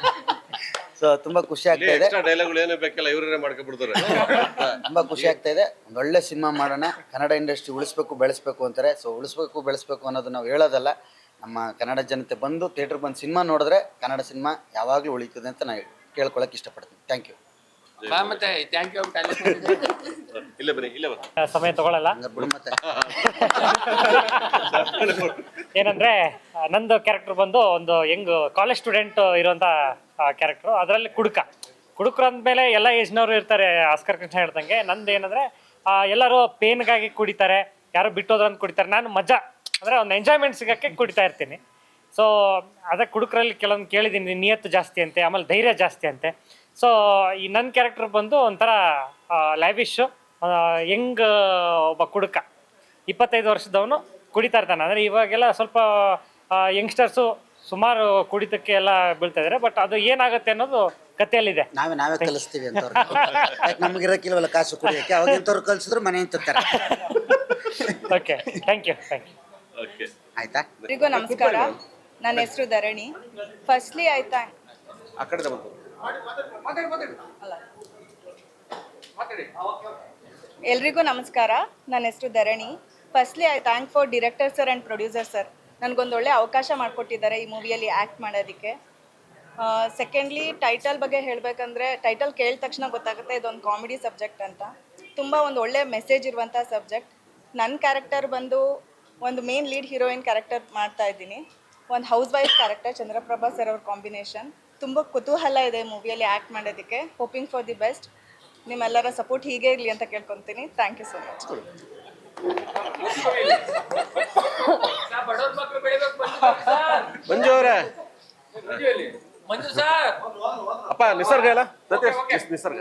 ಸೊ ತುಂಬಾ ಖುಷಿ ಆಗ್ತಾ ಇದೆ. ಡೈಲಾಗ್ಗಳು ಏನೇ ಬೇಕಲ್ಲ ಇವರೇ ಮಾಡ್ಕೊಬಿಡ್ತಾರೆ ತುಂಬಾ ಖುಷಿ ಆಗ್ತಾ ಇದೆ. ಒಂದು ಒಳ್ಳೆ ಸಿನಿಮಾ ಮಾಡೋಣ. ಕನ್ನಡ ಇಂಡಸ್ಟ್ರಿ ಉಳಿಸ್ಬೇಕು ಬೆಳೆಸ್ಬೇಕು ಅಂತಾರೆ. ಸೊ ಉಳಿಸ್ಬೇಕು ಬೆಳೆಸ್ಬೇಕು ಅನ್ನೋದು ನಾವು ಹೇಳೋದಲ್ಲ. ನಮ್ಮ ಕನ್ನಡ ಜನತೆ ಬಂದು ಥಿಯೇಟರ್ ಬಂದು ಸಿನಿಮಾ ನೋಡಿದ್ರೆ ಕನ್ನಡ ಸಿನಿಮಾ ಯಾವಾಗಲೂ ಉಳಿತದೆ ಅಂತ ನಾನು ಕೇಳ್ಕೊಳಕ್ಕೆ ಇಷ್ಟಪಡ್ತೀನಿ. ಥ್ಯಾಂಕ್ ಯು ಬಾ ಮತ್ತೆ ಥ್ಯಾಂಕ್ ಯು ಇಲ್ಲೇ ಬನ್ನಿ ಇಲ್ಲೇ ಬನ್ನಿ. ಸಮಯ ತಗೊಳ್ಳಲ್ಲ ಹಂಗಾರೆ ಬಿಡು ಮತ್ತೆ. ಏನಂದ್ರೆ ಆ, ನಂದು ಕ್ಯಾರೆಕ್ಟರ್ ಬಂದು ಒಂದು ಯಂಗ್ ಕಾಲೇಜ್ ಸ್ಟೂಡೆಂಟ್ ಇರುವಂತ ಕ್ಯಾರೆಕ್ಟರ್ ಅದರಲ್ಲಿ ಕುಡುಕ. ಕುಡುಕರು ಅಂದಮೇಲೆ ಎಲ್ಲ ಏಜ್ನವರು ಇರ್ತಾರೆ ಆಸ್ಕರ್ ಕೃಷ್ಣ ಹೇಳ್ದಂಗೆ. ನಂದು ಏನಂದ್ರೆ ಆ, ಎಲ್ಲರೂ ಪೇನ್ಗಾಗಿ ಕುಡಿತಾರೆ ಯಾರೋ ಬಿಟ್ಟೋದ್ರಂತ ಕುಡಿತಾರೆ. ನಾನು ಮಜಾ. ಅಂದ್ರೆ ಒಂದು ಎಂಜಾಯ್ಮೆಂಟ್ ಸಿಗೋಕ್ಕೆ ಕುಡಿತಾ ಇರ್ತೀನಿ. ಸೊ ಅದೇ ಕುಡುಕರಲ್ಲಿ ಕೆಲವೊಂದು ಕೇಳಿದ್ದೀನಿ ನಿಯತ್ತು ಜಾಸ್ತಿ ಅಂತೆ ಆಮೇಲೆ ಧೈರ್ಯ ಜಾಸ್ತಿ ಅಂತೆ. ಸೊ ಈ ನನ್ನ ಕ್ಯಾರೆಕ್ಟರ್ ಬಂದು ಒಂಥರ ಲ್ಯಾವಿಶ್ ಯಂಗ್ ಒಬ್ಬ ಕುಡುಕ. ಇಪ್ಪತ್ತೈದು ವರ್ಷದವನು ಕುಡಿತಾ ಇರ್ತಾನೆ. ಅಂದರೆ ಇವಾಗೆಲ್ಲ ಸ್ವಲ್ಪ ಯಂಗ್ಸ್ಟರ್ಸು ಸುಮಾರು ಕುಡಿತಕ್ಕೆ ಎಲ್ಲ ಬೀಳ್ತಾ ಇದ್ದಾರೆ ಬಟ್ ಅದು ಏನಾಗುತ್ತೆ ಅನ್ನೋದು ಕಥೆಯಲ್ಲಿದೆ. ನಾವೇ ನಾವೇ ಕಲಿಸ್ತೀವಿ ಅಂತ ನಮಗಿರಕ್ಕಿಲ್ವಲ್ಲ ಕಾಸು ಕುಡಿಯೋಕ್ಕೆ. ಅವಾಗ ಕಲಿಸಿದ್ರು ಮನೆ okay thank you thank you ಆಯ್ತಾ? ಎಲ್ರಿಗೂ ನಮಸ್ಕಾರ. ನನ್ನ ಹೆಸರು ಧರಣಿ. ಫಸ್ಟ್ಲಿ ಆಯ್ತಾ ಆ ಕಡೆ ಎಲ್ರಿಗೂ ನಮಸ್ಕಾರ. ನನ್ನ ಹೆಸರು Dharani. Firstly I thank for director sir and producer sir ನನಗೊಂದು ಒಳ್ಳೆ ಅವಕಾಶ ಮಾಡಿಕೊಟ್ಟಿದ್ದಾರೆ ಈ ಮೂವಿಯಲ್ಲಿ ಆ್ಯಕ್ಟ್ ಮಾಡೋದಕ್ಕೆ. ಸೆಕೆಂಡ್ಲಿ ಟೈಟಲ್ ಬಗ್ಗೆ ಹೇಳಬೇಕಂದ್ರೆ ಟೈಟಲ್ ಕೇಳಿದ ತಕ್ಷಣ ಗೊತ್ತಾಗುತ್ತೆ ಇದೊಂದು ಕಾಮಿಡಿ ಸಬ್ಜೆಕ್ಟ್ ಅಂತ. ತುಂಬ ಒಂದು ಒಳ್ಳೆ ಮೆಸೇಜ್ ಇರುವಂಥ ಸಬ್ಜೆಕ್ಟ್ ನನ್ನ ಕ್ಯಾರೆಕ್ಟರ್ ಬಂದು ಒಂದು ಮೇನ್ ಲೀಡ್ ಹೀರೋಯಿನ್ ಕ್ಯಾರೆಕ್ಟರ್ ಮಾಡ್ತಾ ಇದ್ದೀನಿ. ಒಂದು housewife character Chandraprabha sir ಅವ್ರ ಕಾಂಬಿನೇಷನ್ ತುಂಬ ಕುತೂಹಲ ಇದೆ ಮೂವಿಯಲ್ಲಿ ಆ್ಯಕ್ಟ್ ಮಾಡೋದಕ್ಕೆ. ಹೋಪಿಂಗ್ ಫಾರ್ ದಿ ಬೆಸ್ಟ್ ನಿಮ್ಮೆಲ್ಲರ ಸಪೋರ್ಟ್ ಹೀಗೆ ಇರಲಿ ಅಂತ ಕೇಳ್ಕೊತೀನಿ. Thank you so much Manju sir. Manju ಅವರೇ ಮಂಜು ಸರ್. ಅಪ್ಪ ನಿಸರ್ಗ ಇಲ್ಲ ಸತೀಶ್ ನಿಸರ್ಗ.